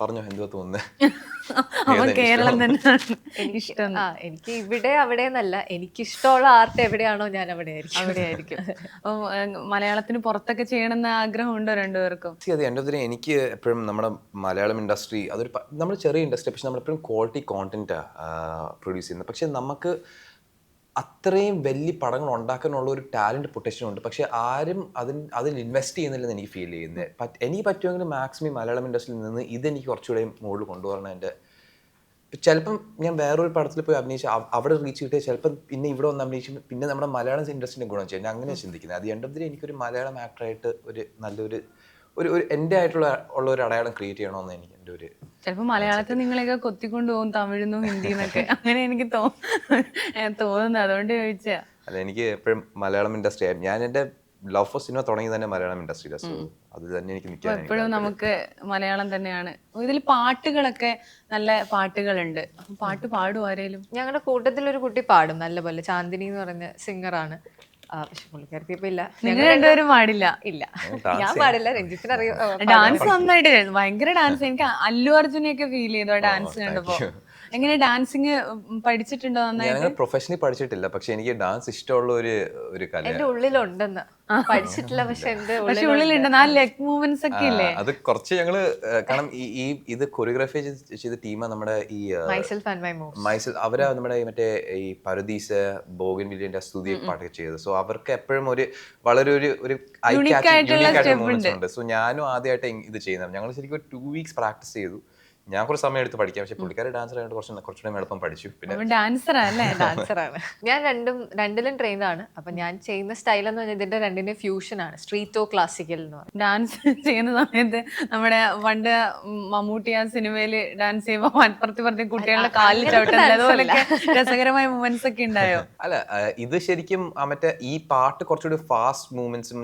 പറഞ്ഞോ എന്തുവാ തോന്നുന്നത് അവൻ കേരളം തന്നെയാണ്. എനിക്കിഷ്ടം. ആ എനിക്ക് ഇവിടെ അവിടെ എന്നല്ല എനിക്കിഷ്ടമുള്ള ആർട്ട് എവിടെയാണോ ഞാൻ അവിടെ ആയിരിക്കും. അവിടെ ആയിരിക്കും അപ്പൊ മലയാളത്തിന് പുറത്തൊക്കെ ചെയ്യണമെന്ന് ആഗ്രഹമുണ്ടോ രണ്ടുപേർക്കും? അതെ എന്റെ ഒത്തിരി എനിക്ക് എപ്പോഴും നമ്മുടെ മലയാളം ഇൻഡസ്ട്രി അതൊരു നമ്മൾ ചെറിയ ഇൻഡസ്ട്രി പക്ഷെ നമ്മളെപ്പോഴും ക്വാളിറ്റി കോണ്ടന്റാണ് പ്രൊഡ്യൂസ് ചെയ്യുന്നത്. പക്ഷെ നമുക്ക് അത്രയും വലിയ പടങ്ങൾ ഉണ്ടാക്കാനുള്ള ഒരു ടാലന്റ് പൊട്ടൻഷ്യൽ ഉണ്ട്. പക്ഷേ ആരും അതിന് അതിൽ ഇൻവെസ്റ്റ് ചെയ്യുന്നില്ലെന്ന് എനിക്ക് ഫീൽ ചെയ്യുന്നത് എനിക്ക് പറ്റുമെങ്കിൽ മാക്സിമം മലയാളം ഇൻഡസ്ട്രിയിൽ നിന്ന് ഇതെനിക്ക് കുറച്ചുകൂടെ മുകളിൽ കൊണ്ടുവരണം എന്റെ ചിലപ്പം ഞാൻ വേറൊരു പടത്തിൽ പോയി അഭിനയിച്ച് അവിടെ റീച്ച് കിട്ടിയ ചിലപ്പം പിന്നെ ഇവിടെ വന്ന് അഭിനയിച്ച് പിന്നെ നമ്മുടെ മലയാളം ഇൻഡസ്ട്രിന്റെ ഗുണം ചെയ്യും ഞാൻ അങ്ങനെ ചിന്തിക്കുന്നത്. അത് എന്റെ ഇതിൽ എനിക്കൊരു മലയാളം ആക്ടറായിട്ട് ഒരു നല്ലൊരു ഒരു ഒരു എന്റെ ആയിട്ടുള്ള ഉള്ള ഒരു അടയാളം ക്രിയേറ്റ് ചെയ്യണമെന്ന് എനിക്ക് എന്റെ ഒരു ചിലപ്പോ മലയാളത്തിൽ നിങ്ങളെയൊക്കെ കൊത്തിക്കൊണ്ട് പോകും തമിഴിന്നും ഹിന്ദിന്നൊക്കെ. അങ്ങനെ എനിക്ക് തോന്നുന്നു. അതുകൊണ്ട് ചോദിച്ചാ. അല്ല എനിക്ക് എപ്പോഴും മലയാളം ഇൻഡസ്ട്രി ഞാൻ എന്റെ ലവ് ഫോർ സിനിമ തുടങ്ങി തന്നെ മലയാളം ഇൻഡസ്ട്രിയിലാണ് സോ അത് തന്നെ എനിക്ക് എപ്പോഴും നമുക്ക് മലയാളം തന്നെയാണ്. ഇതിൽ പാട്ടുകളൊക്കെ നല്ല പാട്ടുകളുണ്ട്. പാട്ട് പാടും ആരേലും? ഞങ്ങളുടെ കൂട്ടത്തിൽ ഒരു കുട്ടി പാടും. നല്ല പോലെ. ചാന്ദിനി എന്ന് പറഞ്ഞ സിംഗറാണ് പക്ഷെ പുള്ളിക്കാർക്ക് ഇപ്പൊ ഇല്ല. നിങ്ങൾ രണ്ടുപേരും പാടില്ല. ഇല്ല. ഞാൻ പാടില്ല രഞ്ജിത്തിന് അറിയാം. ഡാൻസ് നന്നായിട്ട്. ഭയങ്കര ഡാൻസ്. എനിക്ക് അല്ലു അർജുനെയൊക്കെ ഫീൽ ചെയ്തു ആ ഡാൻസ് കണ്ടപ്പോ. എങ്ങനെ ഡാൻസിങ് പഠിച്ചിട്ടുണ്ടോ നന്നായിട്ട്? ഞാൻ പ്രൊഫഷണലി പഠിച്ചിട്ടില്ല. പക്ഷെ എനിക്ക് ഡാൻസ് ഇഷ്ടമുള്ള ഒരു ഒരു കല എന്റെ ഉള്ളിലുണ്ടെന്ന്. പഠിച്ചിട്ടില്ല പക്ഷെ എന്റെ പക്ഷെ ഉള്ളിലുണ്ട്. ആ ലെഗ് മൂവ്മെന്റ്സ് ഒക്കെ ഇല്ലേ? അത് കുറച്ച് ഞങ്ങൾ കാരണം ഈ ഈ ഇത് കൊറിയോഗ്രാഫി ചെയ്ത ടീമാ നമ്മുടെ ഈ മൈസെൽഫ് ആൻഡ് മൈ മൂവ് മൈസൽ അവരാ നമ്മുടെ ഈ മറ്റേ ഈ പരദീസ് ബോഗൻ വില്യന്റെ സ്തുതി പാട്ടൊക്കെ ചെയ്തത്. സോ അവർക്ക് എപ്പോഴും ഒരു വളരെ ഒരു ഒരു ഐ ആയിട്ടുള്ള ഉണ്ട്. സോ ഞാനും ആദ്യമായിട്ട് ഇത് ചെയ്യുന്നത് ഞങ്ങൾ ശരിക്കും ടു വീക്സ് പ്രാക്ടീസ് ചെയ്തു. ഞാൻ കുറച്ച് സമയം എടുത്ത് പഠിക്കാം. പക്ഷെ പുള്ളിക്കാരി ഡാൻസർ ആയിട്ട് കുറച്ച് കുറച്ചുകൂടെ എളുപ്പം പഠിച്ചു. പിന്നെ ഡാൻസർ അല്ലേ ഡാൻസറാണ് ഞാൻ രണ്ടും രണ്ടിലും ട്രെയിൻഡ് ആണ്. അപ്പൊ ഞാൻ ചെയ്യുന്ന സ്റ്റൈൽ എന്ന് പറഞ്ഞാൽ ഇതിന്റെ രണ്ടിന്റെ ഫ്യൂഷൻ ആണ്. സ്ട്രീറ്റോ ക്ലാസിക്കൽ എന്ന് പറയും. ഡാൻസ് ചെയ്യുന്ന സമയത്ത് നമ്മുടെ പണ്ട് മമ്മൂട്ടി ആ സിനിമയിൽ ഡാൻസ് ചെയ്യുമ്പോൾ അപ്പുറത്തി പറഞ്ഞ കുട്ടികളുടെ കാലിൽ ചവിട്ടുന്നത് അതുപോലൊക്കെ രസകരമായ മൂവ്മെന്റ്സ് ഒക്കെ ഉണ്ടായോ? അല്ല ഇത് ശരിക്കും മറ്റേ ഈ പാട്ട് കുറച്ചുകൂടി ഫാസ്റ്റ് മൂവ്മെന്റ്സും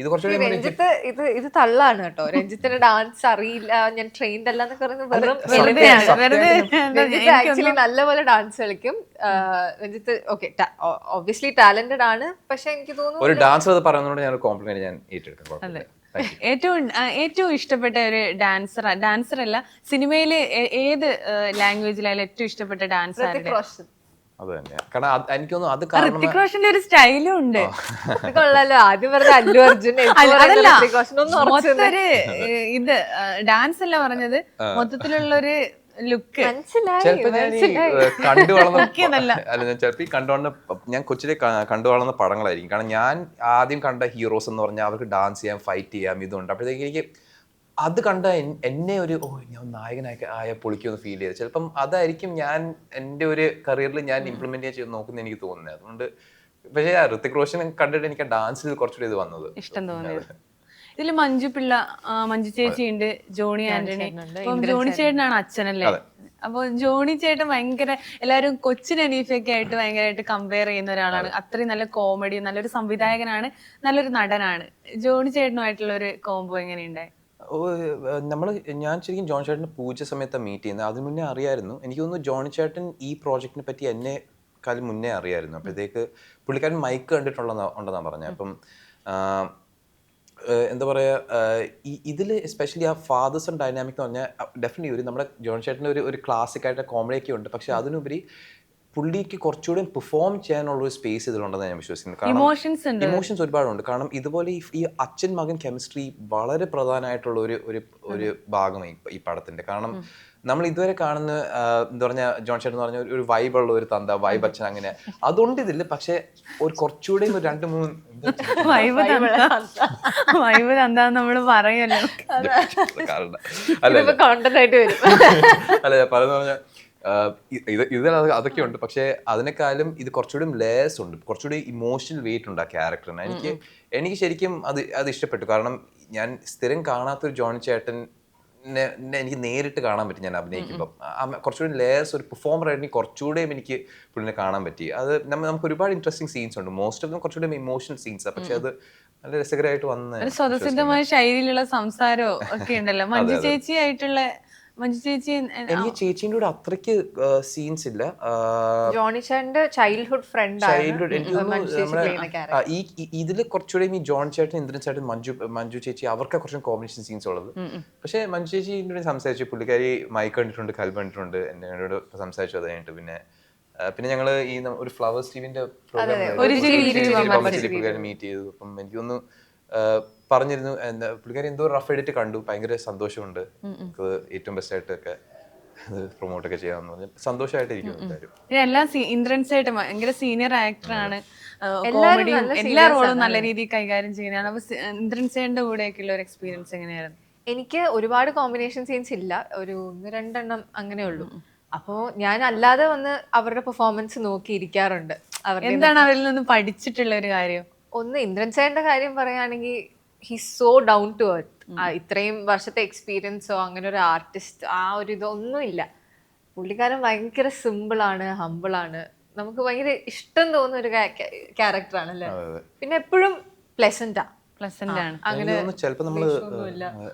ഇത് കുറച്ചുകൂടി രഞ്ജിത്ത് ഇത് ഇത് തള്ളാണ് കേട്ടോ. രഞ്ജിത്തിന് ഡാൻസ് അറിയില്ല ഞാൻ ട്രെയിൻഡ് അല്ല പറഞ്ഞു പറയുന്നത് ആക്ച്വലി നല്ലപോലെ ഡാൻസ് കളിക്കും. രഞ്ജിത്ത് ഓക്കെ ഒബ്വിയസ്ലി ടാലന്റഡ് ആണ്. പക്ഷെ എനിക്ക് തോന്നുന്നു ഒരു ഡാൻസർ അത് പറയുന്നതുകൊണ്ട് ഞാൻ കോംപ്ലിമെന്റ് ഞാൻ ഏറ്റെടുക്കാം. ഏറ്റവും ഏറ്റവും ഇഷ്ടപ്പെട്ട ഒരു ഡാൻസർ ഡാൻസർ അല്ല സിനിമയിൽ ഏത് ലാംഗ്വേജിലായാലും ഏറ്റവും ഇഷ്ടപ്പെട്ട ഡാൻസർ അത് തന്നെ കാരണം അത് എനിക്ക് തോന്നുന്നു അത് കാരണം ഋത്തിക് റോഷന്റെ ഒരു സ്റ്റൈലും ഉണ്ട്. ഇത് കൊള്ളാലോ. ആദ്യം പറഞ്ഞ അല്ലു അർജുൻ. മൊത്തൊരു ഇത് ഡാൻസ് അല്ല പറഞ്ഞത്. മൊത്തത്തിലുള്ള ഒരു ലുക്ക്. മനസ്സിലായി ചിലപ്പോ ഞാൻ ഈ, കണ്ടു വളർന്ന അല്ല. ഞാൻ ചിലപ്പോ ഈ കണ്ടു വളർന്ന ഞാൻ കൊച്ചിലെ കണ്ടു വളർന്ന പടങ്ങളായിരിക്കും. കാരണം ഞാൻ ആദ്യം കണ്ട ഹീറോസ് എന്ന് പറഞ്ഞാൽ അവർക്ക് ഡാൻസ് ചെയ്യാം ഫൈറ്റ് ചെയ്യാം ഇതുണ്ട്. അപ്പോഴത്തേക്ക് എനിക്ക് അത് കണ്ട എന്നെ ഒരു ഓ ഞാൻ നായകനായി ആയ പൊളിക്കുമെന്ന് ഫീൽ ചെയ്ത്. ചിലപ്പം അതായിരിക്കും ഞാൻ എന്റെ ഒരു കരിയറിൽ ഞാൻ ഇംപ്ലിമെന്റ് ചെയ്യാൻ ചെയ്ത് നോക്കുന്ന എനിക്ക് തോന്നുന്നത്. അതുകൊണ്ട് പക്ഷേ ആ ഋത്തിക് റോഷൻ കണ്ടിട്ട് എനിക്ക് ഡാൻസിൽ കുറച്ചുകൂടി ഇത് വന്നത്. ഇഷ്ടം തോന്നിയത്. ഇതിൽ മഞ്ജു പിള്ള മഞ്ജു ചേച്ചി ഉണ്ട് ജോണി ആന്റണി. അപ്പം ജോണി ചേട്ടനാണ് അച്ഛനല്ലേ? അപ്പൊ ജോണി ചേട്ടൻ ഭയങ്കര എല്ലാവരും കൊച്ചിൻ അനീഫയൊക്കെ ആയിട്ട് ഭയങ്കരമായിട്ട് കമ്പയർ ചെയ്യുന്ന ഒരാളാണ്. അത്രയും നല്ല കോമഡി നല്ലൊരു സംവിധായകനാണ് നല്ലൊരു നടനാണ്. ജോണി ചേട്ടനുമായിട്ടുള്ള ഒരു കോംബോ എങ്ങനെയുണ്ടായി? നമ്മൾ ഞാൻ ശരിക്കും ജോൺ ചേട്ടന്റെ പൂജ സമയത്ത് മീറ്റ് ചെയ്യുന്നത്. അതിന് മുന്നേ അറിയായിരുന്നു. എനിക്ക് തോന്നുന്നു ജോൺ ചേട്ടൻ ഈ പ്രോജക്റ്റിനെ പറ്റി എന്നെ കാലം മുന്നേ അറിയായിരുന്നു. അപ്പോഴത്തേക്ക് പുള്ളിക്കാരൻ മൈക്ക് കണ്ടിട്ടുള്ള ഉണ്ടെന്നാണ് പറഞ്ഞത്. അപ്പം എന്താ പറയുക ഇതിൽ എസ്പെഷ്യലി ആ ഫാദേഴ്സ് ആൻഡ് ഡൈനാമിക് എന്ന് പറഞ്ഞാൽ ഡെഫിനറ്റ്ലി ഒരു നമ്മുടെ ജോൺ ചേട്ടന്റെ ഒരു ഒരു ക്ലാസിക് ആയിട്ട് കോമഡി ഒക്കെ ഉണ്ട്. പക്ഷേ അതിനുപരി പുള്ളിക്ക് കുറച്ചുകൂടി പെർഫോം ചെയ്യാനുള്ള ഒരു സ്പേസ് ഇതിലുണ്ടെന്ന് ഞാൻ വിശ്വസിക്കുന്നു കാരണം ഇമോഷൻസ് ഉണ്ട്. ഇമോഷൻസ് ഒരുപാടുണ്ട്. കാരണം ഇതുപോലെ ഈ ഈ അച്ഛൻ മകൻ കെമിസ്ട്രി വളരെ പ്രധാനമായിട്ടുള്ള ഒരു ഒരു ഒരു ഭാഗമായി ഈ പടത്തിന്റെ കാരണം നമ്മൾ ഇതുവരെ കാണുന്ന എന്താ പറഞ്ഞ ജോൺ ചേട്ടൻ എന്ന് പറഞ്ഞ ഒരു- വൈബ് ഉള്ള ഒരു തന്ത വൈബ് അച്ഛൻ അങ്ങനെ. അതുകൊണ്ട് ഇതിൽ പക്ഷെ ഒരു കുറച്ചുകൂടി ഒരു രണ്ട് മൂന്ന് വൈബ് വൈബ് തന്ത. നമ്മൾ പറയല്ലോ. അല്ല ഇതിപ്പോ കോണ്ടന്റ് ആയിട്ട് വരും. അല്ല ഞാൻ പറയുന്നത് പറഞ്ഞാൽ ഇത് ഇത് അതൊക്കെ ഉണ്ട്. പക്ഷേ അതിനേക്കാളും ഇത് കുറച്ചുകൂടി ലേയേഴ്സ് ഉണ്ട്. കുറച്ചുകൂടി ഇമോഷണൽ വെയിറ്റ് ഉണ്ട് ആ ക്യാരക്ടറിന് എനിക്ക് എനിക്ക് ശരിക്കും അത് അത് ഇഷ്ടപ്പെട്ടു. കാരണം ഞാൻ സ്ഥിരം കാണാത്തൊരു ജോണി ചേട്ടൻ എനിക്ക് നേരിട്ട് കാണാൻ പറ്റി ഞാൻ അഭിനയിക്കുമ്പോൾ കുറച്ചുകൂടി ലേയേഴ്സ് ഒരു പെർഫോമർ ആയിട്ട് എനിക്ക് കുറച്ചുകൂടെയും എനിക്ക് പുള്ളിനെ കാണാൻ പറ്റി. അത് നമ്മൾ നമുക്ക് ഒരുപാട് ഇൻട്രസ്റ്റിംഗ് സീൻസ് ഉണ്ട്. മോസ്റ്റ് ഓഫ് ദം കുറച്ചുകൂടി ഇമോഷണൽ സീൻസ് പക്ഷെ അത് നല്ല രസകരമായിട്ട് വന്ന് സ്വതസിദ്ധമായ ശൈലിയിലുള്ള സംസാരവും ഒക്കെ ഉണ്ടല്ലോ മഞ്ജു ചേച്ചി ആയിട്ടുള്ള മഞ്ജു ചേച്ചി എ- എനിക്ക് ചേച്ചീന്റെ കൂടെ അത്രയ്ക്ക് സീൻസ് ഇല്ല. ആ, ജോണി ചൈൽഡ്ഹുഡ് ഫ്രണ്ട് ചൈൽഡ്ഹുഡ് എനിക്ക് കുറച്ചുകൂടെ ഈ ജോൺ ചേട്ടൻ ഇന്ദ്രൻ ചേട്ടൻ മഞ്ജു മഞ്ജു ചേച്ചി അവർക്ക് കുറച്ചും കോമ്പിനേഷൻ സീൻസ് ഉള്ളത്. പക്ഷേ മഞ്ജു ചേച്ചി കൂടെ സംസാരിച്ചു. പുള്ളിക്കാരി മൈക്ക് കണ്ടിട്ടുണ്ട് കൽബ് കണ്ടിട്ടുണ്ട് എന്നോട് സംസാരിച്ചു അത് കഴിഞ്ഞിട്ട് പിന്നെ പിന്നെ ഞങ്ങൾ ഈ ഒരു ഫ്ലവേഴ്സ് ടിവിന്റെ പ്രോഗ്രാം മീറ്റ് ചെയ്തു. അപ്പം എനിക്കൊന്ന് പറഞ്ഞിരുന്നു എന്താ പുള്ളിക്കാരി എന്തോ റഫ് എഡിറ്റ് കണ്ടു. ഭയങ്കര സന്തോഷമുണ്ട്. ഏറ്റവും ബെസ്റ്റ് ആയിട്ടൊക്കെ ഒക്കെ പ്രൊമോട്ട് ഒക്കെ ചെയ്യാന്ന് പറഞ്ഞു. സന്തോഷമായിട്ടിരിക്കും എല്ലാം ഇന്ദ്രൻസ് ആയിട്ട് ഭയങ്കര സീനിയർ ആക്ടറാണ് കോമഡിയും എല്ലാ റോളും നല്ല രീതിയിൽ കൈകാര്യം ചെയ്യുന്നതാണ്. അപ്പൊ ഇന്ദ്രൻസേന്റെ കൂടെ ഒക്കെയുള്ള ഒരു എക്സ്പീരിയൻസ് എങ്ങനെയായിരുന്നു? എനിക്ക് ഒരുപാട് കോമ്പിനേഷൻ സീൻസ് ഇല്ല. ഒരു ഒന്ന് രണ്ടെണ്ണം അങ്ങനെ ഉള്ളൂ. അപ്പോ ഞാൻ അല്ലാതെ വന്ന് അവരുടെ പെർഫോമൻസ് നോക്കിയിരിക്കാറുണ്ട്. എന്താണ് അവരിൽ നിന്ന് പഠിച്ചിട്ടുള്ള ഒരു കാര്യം? ഒന്ന് ഇന്ദ്രൻ സാറിന്റെ കാര്യം പറയുകയാണെങ്കിൽ he so down to earth ഇത്രയും വർഷത്തെ എക്സ്പീരിയൻസോ അങ്ങനെ ഒരു ആർട്ടിസ്റ്റ് ആ ഒരു ഇതൊന്നും ഇല്ല പുള്ളിക്കാരൻ ഭയങ്കര സിമ്പിളാണ് ഹമ്പിളാണ് നമുക്ക് ഭയങ്കര ഇഷ്ടം തോന്നുന്ന ഒരു ക്യാരക്ടറാണ് അല്ലേ പിന്നെ എപ്പോഴും പ്ലെസന്റാ അങ്ങനെ ചിലപ്പോൾ നമ്മൾ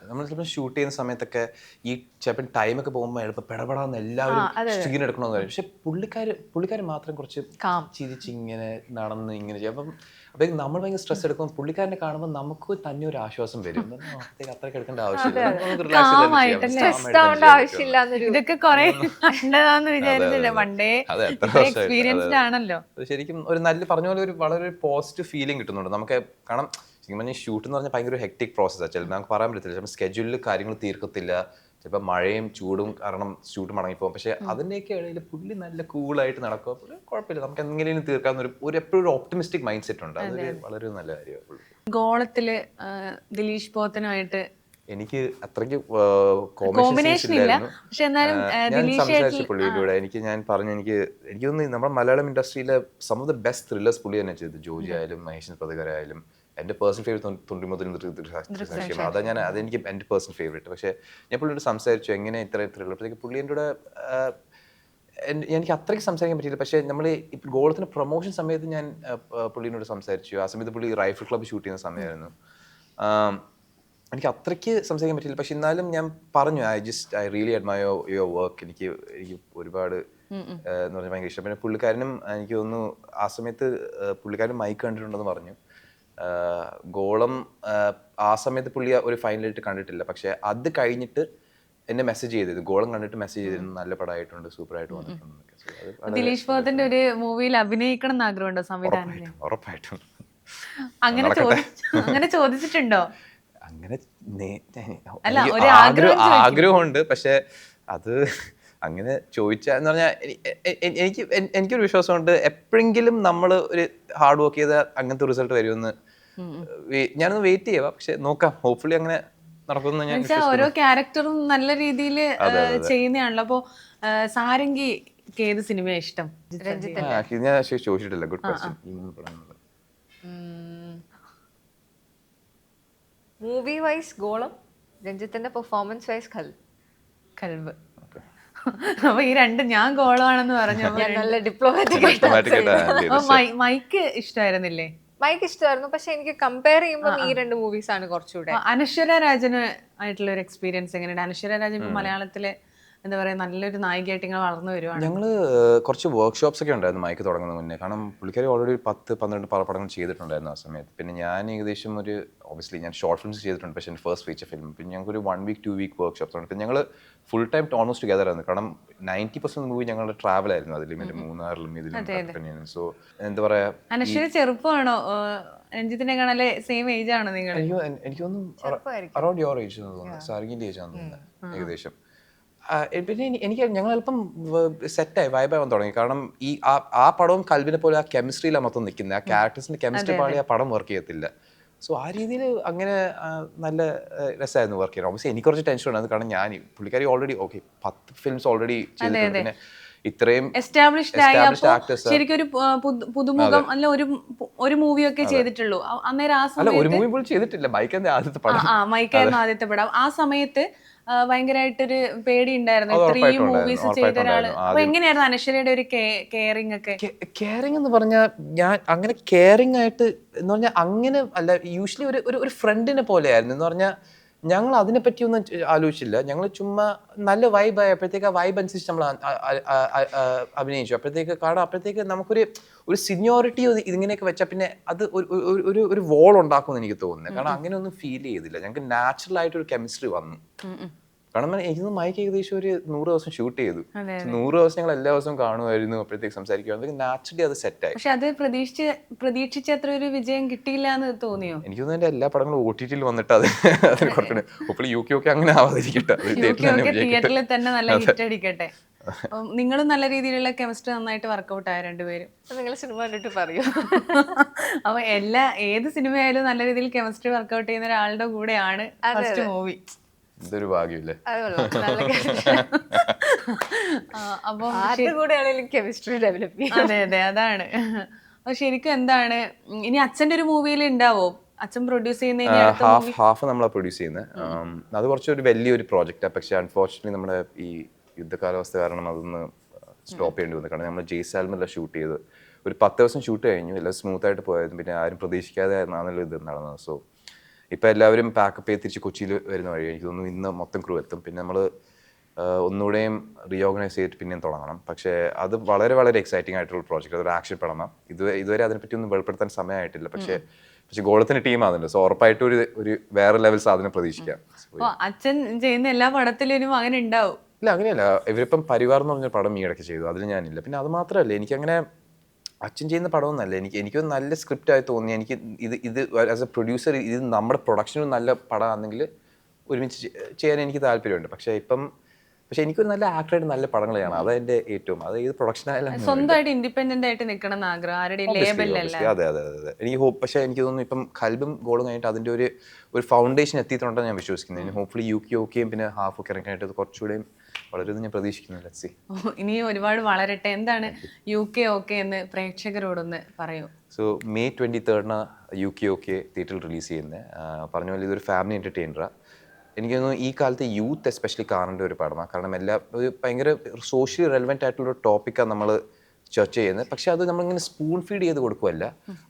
നമ്മൾ ചിലപ്പോൾ ഷൂട്ട് ചെയ്യുന്ന സമയത്തൊക്കെ ഈ ചിലപ്പോൾ ടൈമൊക്കെ പോകുമ്പോൾ എളുപ്പം പെടപെടാന്ന് എല്ലാവരും സ്ക്രീൻ എടുക്കണമെന്ന് പറയും. പക്ഷെ പുള്ളിക്കാര് പുള്ളിക്കാര് മാത്രം കുറച്ച് Calm. ചിരിച്ച് ഇങ്ങനെ നടന്ന് ഇങ്ങനെ ചെയ്യും. അപ്പം അപ്പം നമ്മൾ ഭയങ്കര സ്ട്രെസ് എടുക്കുമ്പോൾ പുള്ളിക്കാരനെ കാണുമ്പോൾ നമുക്ക് തന്നെ ഒരു ആശ്വാസം വരും. എന്താ, "ആ, അത്രയ്ക്ക് എടുക്കേണ്ട ആവശ്യമില്ല. ഇതൊക്കെ കൊറേ വിചാരിച്ചില്ല പണ്ടേ അതെ, എത്ര എക്സ്പീരിയൻസ്ഡ് ആണല്ലോ. അത് ശരിക്കും ഒരു നല്ല പറഞ്ഞ പോലെ ഒരു വളരെ പോസിറ്റീവ് ഫീലിംഗ് കിട്ടുന്നുണ്ട്. നമുക്ക് കാരണം ശരിക്കും പറഞ്ഞാൽ ഷൂട്ട് എന്ന് പറഞ്ഞാൽ ഭയങ്കര ഹെക്ടിക് പ്രോസസ്സാണ് ചിലപ്പോൾ നമുക്ക് പറയാൻ പറ്റത്തില്ല. ചിലപ്പോൾ സ്കെഡ്യൂളിൽ കാര്യങ്ങൾ തീർക്കത്തില്ല. ചിലപ്പോൾ മഴയും ചൂടും കാരണം ഷൂട്ട് മടങ്ങിപ്പോകും പക്ഷേ അതിന്റെയൊക്കെ ഇടയിൽ പുള്ളി നല്ല കൂളായിട്ട് നടക്കുക കുഴപ്പമില്ല. നമുക്ക് എന്തെങ്കിലും തീർക്കാവുന്ന ഒരു ഒരു എപ്പോഴും ഒരു ഓപ്റ്റിമിസ്റ്റിക് മൈൻഡ് സെറ്റ് ഉണ്ട്. അതൊരു വളരെ നല്ല കാര്യമാണ് ഗോളത്തിൽ ദിലീഷ് പോത്തനുമായിട്ട് എനിക്ക് അത്രയ്ക്ക് കോമ്പിനേഷൻ സംസാരിച്ചു പുള്ളിയിലൂടെ എനിക്ക് ഞാൻ പറഞ്ഞു എനിക്ക് എനിക്ക് തോന്നുന്നു നമ്മുടെ Malayalam ഇൻഡസ്ട്രിയിലെ some of the best thrillers പുള്ളി തന്നെ ചെയ്തു. ജോജി ആയാലും മഹേഷൻ പ്രതികര ആയാലും. എന്റെ പേഴ്സണൽ ഫേവറേറ്റ് തുണ്ടിമുതലും ദൃശ്യം അതാ ഞാൻ അതെനിക്ക് എന്റെ പേഴ്സണൽ ഫേവറേറ്റ്. പക്ഷേ ഞാൻ പുള്ളിയോട് സംസാരിച്ചു എങ്ങനെ ഇത്ര അപ്പോഴത്തേക്ക് പുള്ളി എന്റെ കൂടെ എനിക്ക് അത്രയ്ക്ക് സംസാരിക്കാൻ പറ്റിയില്ല. പക്ഷേ നമ്മൾ ഗോളത്തിന് പ്രൊമോഷൻ സമയത്ത് ഞാൻ പുള്ളിനോട് സംസാരിച്ചു. ആ സമയത്ത് പുള്ളി റൈഫിൾ ക്ലബ്ബ് ഷൂട്ട് ചെയ്യുന്ന സമയമായിരുന്നു. എനിക്ക് അത്രയ്ക്ക് സംസാരിക്കാൻ പറ്റില്ല പക്ഷെ എന്നാലും ഞാൻ പറഞ്ഞു I just I really admire your work. എനിക്ക് എനിക്ക് ഒരുപാട് എന്ന് പറഞ്ഞാൽ ഭയങ്കര ഇഷ്ടം. പിന്നെ പുള്ളിക്കാരനും എനിക്ക് തോന്നുന്നു ആ സമയത്ത് പുള്ളിക്കാരൻ മൈക്ക് കണ്ടിട്ടുണ്ടെന്ന് പറഞ്ഞു. ഗോളം ആ സമയത്ത് പുള്ളി ഒരു ഫൈനലായിട്ട് കണ്ടിട്ടില്ല. പക്ഷെ അത് കഴിഞ്ഞിട്ട് എന്നെ മെസ്സേജ് ചെയ്തിരുന്നു. ഗോളം കണ്ടിട്ട് മെസ്സേജ് ചെയ്തിരുന്നു. നല്ല പടമായിട്ടുണ്ട് സൂപ്പർ ആയിട്ട് വന്നിട്ടുണ്ട്. ദിലീഷ് ബോധന്റെ ഒരു മൂവിയിൽ അഭിനയിക്കണം എന്ന് ആഗ്രഹമുണ്ടോ സംവിധാനം ഉറപ്പായിട്ടും അങ്ങനെ അങ്ങനെ ചോദിച്ചിട്ടുണ്ടോ? അങ്ങനെ ആഗ്രഹമുണ്ട്. പക്ഷെ അത് അങ്ങനെ ചോദിച്ചാ എന്ന് പറഞ്ഞാൽ എനിക്ക് എനിക്കൊരു വിശ്വാസമുണ്ട്. എപ്പോഴെങ്കിലും നമ്മൾ ഒരു ഹാർഡ് വർക്ക് ചെയ്താൽ അങ്ങനത്തെ റിസൾട്ട് വരുമെന്ന് ഞാനൊന്ന് വെയിറ്റ് ചെയ്യാം പക്ഷെ നോക്കാം. ഹോപ്പ്ഫുള്ളി അങ്ങനെ നടക്കുമെന്ന് ഞാൻ എന്നുവെച്ചാൽ ഓരോ ക്യാരക്ടറും നല്ല രീതിയിൽ ചെയ്യുന്നതാണല്ലോ. അപ്പോ സാരംഗി ഏത് സിനിമയാണ് ഇഷ്ടം? ഞാൻ ചോദിച്ചിട്ടില്ല. ഗുഡ് ക്വസ്റ്റ്യൻ ഈ മൂന്ന് പടങ്ങളുണ്ട് മൂവി വൈസ് ഗോളം. രഞ്ജിത്തിന്റെ പെർഫോമൻസ് വൈസ് കൽ കൽബ് അപ്പൊ ഈ രണ്ട് ഞാൻ ഗോളമാണെന്ന് പറഞ്ഞു. ഞാൻ നല്ല ഡിപ്ലോമാറ്റിക് മൈക്ക് ഇഷ്ടമായിരുന്നില്ലേ? മൈക്ക് ഇഷ്ടമായിരുന്നു. പക്ഷെ എനിക്ക് കമ്പയർ ചെയ്യുമ്പോൾ ഈ രണ്ട് മൂവീസ് ആണ് കുറച്ചുകൂടെ. അനശ്വര രാജന് ആയിട്ടുള്ള ഒരു എക്സ്പീരിയൻസ് എങ്ങനെയാണ് അനശ്വര രാജൻ ഇപ്പൊ മലയാളത്തിലെ എന്താ പറയുക നല്ലൊരു നായികയായിട്ട് ഇങ്ങനെ വളർന്നു വരുവാണ്. ഞങ്ങൾ കുറച്ച് വർക്ക്ഷോപ്സ് ഒക്കെ ഉണ്ടായിരുന്നു മൈക്ക് തുടങ്ങുന്ന മുന്നേ. കാരണം പുള്ളിക്കാരി ഓൾറെഡി ഒരു പത്ത് പന്ത്രണ്ട് പല പടങ്ങൾ ചെയ്തിട്ടുണ്ടായിരുന്നു ആ സമയത്ത്. പിന്നെ ഞാൻ ഏകദേശം ഒരു ഓബിയസ്ലി ഞാൻ ഷോർട്ട് ഫിലിംസ് ചെയ്തിട്ടുണ്ട് പക്ഷേ എന്റെ ഫസ്റ്റ് ഫീച്ചർ ഫിലിം പിന്നെ ഞങ്ങൾക്ക് ഒരു one week to week workshops ഉണ്ട്. പിന്നെ ഞങ്ങൾ ഫുൾ ടൈം ഓൾമോസ്റ്റ് ടുഗദർ ആയിരുന്നു കാരണം നയന്റി പെർസെന്റ് മൂവി ഞങ്ങളുടെ ട്രാവൽ ആയിരുന്നു. അതിലും മറ്റേ മൂന്നാറിലും ഇതിലും സോ എന്താ പറയാ അനശ്വര ചെറുപ്പമാണോ? ആ, രഞ്ജിത്തിനെ കാണാലെ സെയിം ഏജ് ആണോ നിങ്ങൾ അയ്യോ എൻ- എനിക്കൊന്നും അറൌണ്ട് യുവർ ഏജ് തോന്നുന്നു. സാർഗിന്റെ ഏജ് ആണെന്ന് തോന്നുന്നു ഏകദേശം. പിന്നെ എനി- എനിക്ക് ഞങ്ങൾ അല്പം സെറ്റായി വൈബാവാൻ തുടങ്ങി. കാരണം ഈ ആ ആ പടവും കൽവിനെ പോലെ ആ കെമിസ്ട്രിയിലാണ് മൊത്തം നിൽക്കുന്നത്. ആ ക്യാരക്ടേഴ്സിന്റെ കെമിസ്ട്രി പാടി ആ പടം വർക്ക് ചെയ്യത്തില്ല. സോ ആ രീതിയിൽ അങ്ങനെ നല്ല രസമായിരുന്നു വർക്ക് ചെയ്യാൻ. ഓബിയസ്ലി എനിക്ക് കുറച്ച് ടെൻഷൻ ഉണ്ടായിരുന്നു. കാരണം ഞാൻ പുള്ളിക്കാരി ഓൾറെഡി ഓക്കെ പത്ത് ഫിലിംസ് ഓൾറെഡി ചെയ്തിട്ടുണ്ട്. പിന്നെ ഇത്രയും എസ്റ്റാബ്ലിഷ്ഡ് ആയി. ശരിക്കും ഒരു പുതുമുഖം അല്ല ഒരു ഒരു മൂവി ഒക്കെ ചെയ്തിട്ടുള്ളൂ. അന്നേരം ആ സമയത്ത് ഒരു മൂവി പോലും ചെയ്തിട്ടില്ല. ബൈക്ക് ആദ്യത്തെ പടം. ആ മൈക്കായിരുന്നു ആദ്യത്തെ പടം. ആ സമയത്ത് ഭയങ്കരമായിട്ടൊരു പേടി ഉണ്ടായിരുന്നു അത് ഇത്രയും ഉറപ്പായിട്ടും മൂവീസ് ഉണ്ടായിരുന്നു, ചെയ്ത ഒരാൾ ഉറപ്പായിട്ടും അപ്പൊ എങ്ങനെയായിരുന്നു അനശ്വരയുടെ ഒരു കെയറിംഗ് ഒക്കെ? കെയറിങ് എന്ന് പറഞ്ഞാൽ ഞാൻ അങ്ങനെ കെയറിങ് ആയിട്ട് എന്ന് പറഞ്ഞാൽ അങ്ങനെ അല്ല യൂഷ്വലി ഒരു ഒരു ഒരു ഫ്രണ്ടിനെ പോലെയായിരുന്നു. എന്ന് പറഞ്ഞാൽ ഞങ്ങൾ അതിനെപ്പറ്റി ഒന്നും ആലോചിച്ചില്ല. ഞങ്ങൾ ചുമ്മാ നല്ല വൈബ് ആയപ്പോഴത്തേക്ക് ആ വൈബ് അനുസരിച്ച് നമ്മൾ അഭിനയിച്ചു. അപ്പോഴത്തേക്ക് കാരണം അപ്പോഴത്തേക്ക് നമുക്കൊരു ഒരു സിനിയോറിറ്റി ഇതിങ്ങനെയൊക്കെ വെച്ചാൽ പിന്നെ അത് ഒരു ഒരു- ഒരു ഒരു വോൾ ഉണ്ടാക്കുമെന്ന് എനിക്ക് തോന്നുന്നത് കാരണം അങ്ങനെ ഒന്നും ഫീൽ ചെയ്തില്ല. ഞങ്ങൾക്ക് നാച്ചുറൽ ആയിട്ട് ഒരു കെമിസ്ട്രി വന്നു കാരണം എനിക്ക് മൈക്ക് ഏകദേശം ഒരു നൂറ് ദിവസം ഷൂട്ട് ചെയ്തു. നൂറ് ദിവസം ഞങ്ങൾ എല്ലാ ദിവസവും കാണുമായിരുന്നു അപ്പോഴത്തേക്ക് സംസാരിക്കുമായിരുന്നു. നാച്ചുറലി അത് സെറ്റ് ആയി. പക്ഷെ അത് പ്രതീക്ഷിച്ച് പ്രതീക്ഷിച്ച അത്ര ഒരു വിജയം കിട്ടിയില്ല എന്ന് തോന്നിയോ? എനിക്ക് തോന്നുന്നു എന്റെ എല്ലാ പടങ്ങളും ഒ ടി ടിയിൽ വന്നിട്ട് അത് അതിന് കുറച്ചുകൂടെ ഒപ്പിളി യു കെ ഒക്കെ അങ്ങനെ ആവാതിരിക്കട്ടെ. തന്നെ തിയേറ്ററിൽ തന്നെ നല്ല ഹിറ്റ് അടിക്കട്ടെ. നിങ്ങളും നല്ല രീതിയിലുള്ള കെമിസ്ട്രി നന്നായിട്ട് വർക്കൗട്ട് ആയ രണ്ടുപേരും. നിങ്ങൾ സിനിമ കണ്ടിട്ട് പറയൂ. അപ്പൊ എല്ലാ ഏത് സിനിമയായാലും നല്ല രീതിയിൽ കെമിസ്ട്രി വർക്കൗട്ട് ചെയ്യുന്ന ഒരാളുടെ കൂടെയാണ് ഫസ്റ്റ് മൂവി ഇതൊരു ഭാഗ്യമില്ലേ അപ്പോൾ. ആരുടെ കൂടെയാണെങ്കിലും കെമിസ്ട്രി ഡെവലപ്പ് ചെയ്യും. അതെ അതെ അതാണ്. അപ്പൊ ശരിക്കും എന്താണ് ഇനി അച്ഛന്റെ ഒരു മൂവിയിൽ ഉണ്ടാവോ അച്ഛൻ പ്രൊഡ്യൂസ് ചെയ്യുന്ന ഹാഫ് ഹാഫ് നമ്മളാണ് പ്രൊഡ്യൂസ് ചെയ്യുന്നത് അത് കുറച്ചൊരു വലിയൊരു പ്രോജക്റ്റാണ് പക്ഷെ അൺഫോർച്ചുനേറ്റ്ലി നമ്മുടെ ഈ യുദ്ധകാലാവസ്ഥ കാരണം അതൊന്ന് സ്റ്റോപ്പ് ചെയ്യേണ്ടി വന്നു. കാരണം നമ്മൾ ജയ്സാൽമെല്ലാം ഷൂട്ട് ചെയ്ത് ഒരു പത്ത് ദിവസം ഷൂട്ട് കഴിഞ്ഞു. എല്ലാം സ്മൂത്ത് ആയിട്ട് പോയായിരുന്നു പിന്നെ ആരും പ്രതീക്ഷിക്കാതെ ആണല്ലോ ഇത് നടന്നത്. സോ ഇപ്പം എല്ലാവരും പാക്കപ്പ് ചെയ്ത് തിരിച്ച് കൊച്ചിയിൽ വരുന്ന വഴി എനിക്ക് തോന്നുന്നു ഇന്ന് മൊത്തം ക്രൂ എത്തും. പിന്നെ നമ്മൾ ഒന്നുകൂടെയും റീഓർഗനൈസ് ചെയ്തിട്ട് പിന്നെയും തുടങ്ങണം. പക്ഷേ അത് വളരെ വളരെ എക്സൈറ്റിംഗ് ആയിട്ടുള്ള പ്രോജക്റ്റ് അതൊരു ആക്ഷൻ പെടണം ഇതുവരെ ഇതുവരെ അതിനെപ്പറ്റി ഒന്നും വെളിപ്പെടുത്താൻ സമയമായിട്ടില്ല. പക്ഷേ പക്ഷേ ഗോളത്തിന് ആകുന്നുണ്ട് സോ ഉറപ്പായിട്ട് ഒരു ഒരു വേറെ ലെവൽ സാധനം പ്രതീക്ഷിക്കാം. അച്ഛൻ ചെയ്യുന്ന എല്ലാ പടത്തിലും അങ്ങനെ ഉണ്ടാവും. ഇല്ല അങ്ങനെയല്ല. ഇവരിപ്പം പരിവാർ എന്ന് പറഞ്ഞ പടം ഈ ഇടയ്ക്ക് ചെയ്തു. അതിൽ ഞാനില്ല. പിന്നെ അത് മാത്രമല്ല എനിക്കങ്ങനെ അച്ഛൻ ചെയ്യുന്ന പടമൊന്നല്ല. എനിക്ക് എനിക്കൊരു നല്ല സ്ക്രിപ്റ്റ് ആയി തോന്നി. എനിക്ക് ഇത് ഇത് ആസ് എ പ്രൊഡ്യൂസർ ഇത് നമ്മുടെ പ്രൊഡക്ഷനും നല്ല പടമാണെങ്കിൽ ഒരുമിച്ച് ചെയ്യാൻ എനിക്ക് താല്പര്യമുണ്ട്. പക്ഷേ ഇപ്പം പക്ഷേ എനിക്കൊരു നല്ല ആക്ടറായിട്ട് നല്ല പടങ്ങൾ ചെയ്യണം അതാ എന്റെ ഏറ്റവും. അത് ഏത് പ്രൊഡക്ഷൻ ആയാലും സ്വന്തമായിട്ട് ഇൻഡിപെൻഡന്റ് ആയിട്ട് നിൽക്കണം ആഗ്രഹം. ആരുടെയും അതെ അതെ അതെ അതെ. എനിക്ക് ഹോപ്പ് പക്ഷേ എനിക്ക് തോന്നുന്നു ഇപ്പം കൽബും ഗോളും കഴിഞ്ഞിട്ട് അതിന്റെ ഒരു ഒരു ഫൗണ്ടേഷൻ എത്തിയിട്ടുണ്ടെന്ന് ഞാൻ വിശ്വസിക്കുന്നത് ഇനി ഹോപ്പ്ഫുള്ളി യു കെ ഓക്കെയും പിന്നെ ഹാഫ് ഒക്കെ ഇറങ്ങാനായിട്ട് കുറച്ചുകൂടെയും വളരുമെന്ന് ഞാൻ പ്രതീക്ഷിക്കുന്നു ലക്സി ഇനിയും ഒരുപാട് വളരട്ടെ. എന്താണ് യു കെ ഓക്കെ എന്ന് പ്രേക്ഷകരോടൊന്ന് പറയൂ. സോ മെയ് ട്വന്റി തേർഡിന് യു കെ ഓക്കെ തിയേറ്ററിൽ റിലീസ് ചെയ്യുന്നത് പറഞ്ഞ പോലെ ഇതൊരു ഫാമിലി എന്റർടൈനറാണ് എനിക്ക് തോന്നുന്നു ഈ കാലത്ത് യൂത്ത് എസ്പെഷ്യലി കാണേണ്ട ഒരു പടമാണ്. കാരണം എല്ലാ ഒരു ഭയങ്കര സോഷ്യലി റെലവെന്റ് ആയിട്ടുള്ള ഒരു ടോപ്പിക്കാണ് നമ്മൾ ചർച്ച ചെയ്യുന്നത്. പക്ഷേ അത് നമ്മളിങ്ങനെ സ്പൂൺ ഫീഡ് ചെയ്ത് കൊടുക്കുമല്ല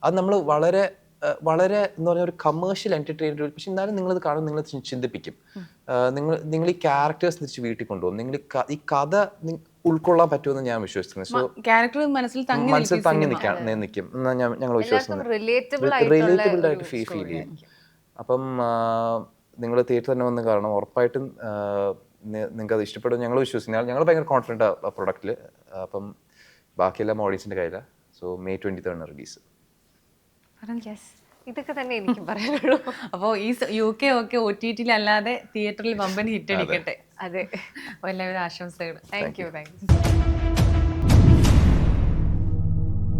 അത് നമ്മൾ വളരെ വളരെ എന്ന് പറഞ്ഞ ഒരു കമേഴ്ഷ്യൽ എന്റർടൈനർ പക്ഷെ എന്നാലും നിങ്ങളത് കാണും നിങ്ങൾ ചിന്തിപ്പിക്കും. നിങ്ങൾ നിങ്ങൾ ഈ ക്യാരക്ടേഴ്സ് തിരിച്ച് വീട്ടിൽ കൊണ്ടുപോകും. നിങ്ങൾ ഈ കഥ ഉൾക്കൊള്ളാൻ പറ്റുമെന്ന് ഞാൻ വിശ്വസിക്കുന്നു. സോ ക്യാരക്ടർ മനസ്സിൽ തങ്ങി മനസ്സിൽ തങ്ങി നിൽക്കാൻ നിൽക്കും. ഞങ്ങൾ വിശ്വസിക്കുന്നു റിലേറ്റബിൾ ആയിട്ട് ഫീൽ ഫീൽ ചെയ്യും. അപ്പം നിങ്ങൾ തിയേറ്റർ തന്നെ വന്ന് കാരണം ഉറപ്പായിട്ടും നിങ്ങൾക്ക് അത് ഇഷ്ടപ്പെടും ഞങ്ങൾ വിശ്വസിക്കുന്നു. ഞങ്ങൾ ഭയങ്കര കോൺഫിഡന്റ് ആ പ്രൊഡക്റ്റിൽ അപ്പം ബാക്കിയെല്ലാം ഓഡിയൻസിന്റെ കയ്യിലാണ് സോ മെയ് ട്വന്റി തേർഡിന് റിലീസ് യെസ് ഇതൊക്കെ തന്നെ എനിക്ക് പറയാനുള്ളൂ. അപ്പോൾ ഈ യു കെ ഒക്കെ ഒ ടി ടിയിൽ അല്ലാതെ തിയേറ്ററിൽ വമ്പൻ ഹിറ്റ് അടിക്കട്ടെ. അതെ. എല്ലാവരും ആശംസകൾ താങ്ക് യു താങ്ക് യു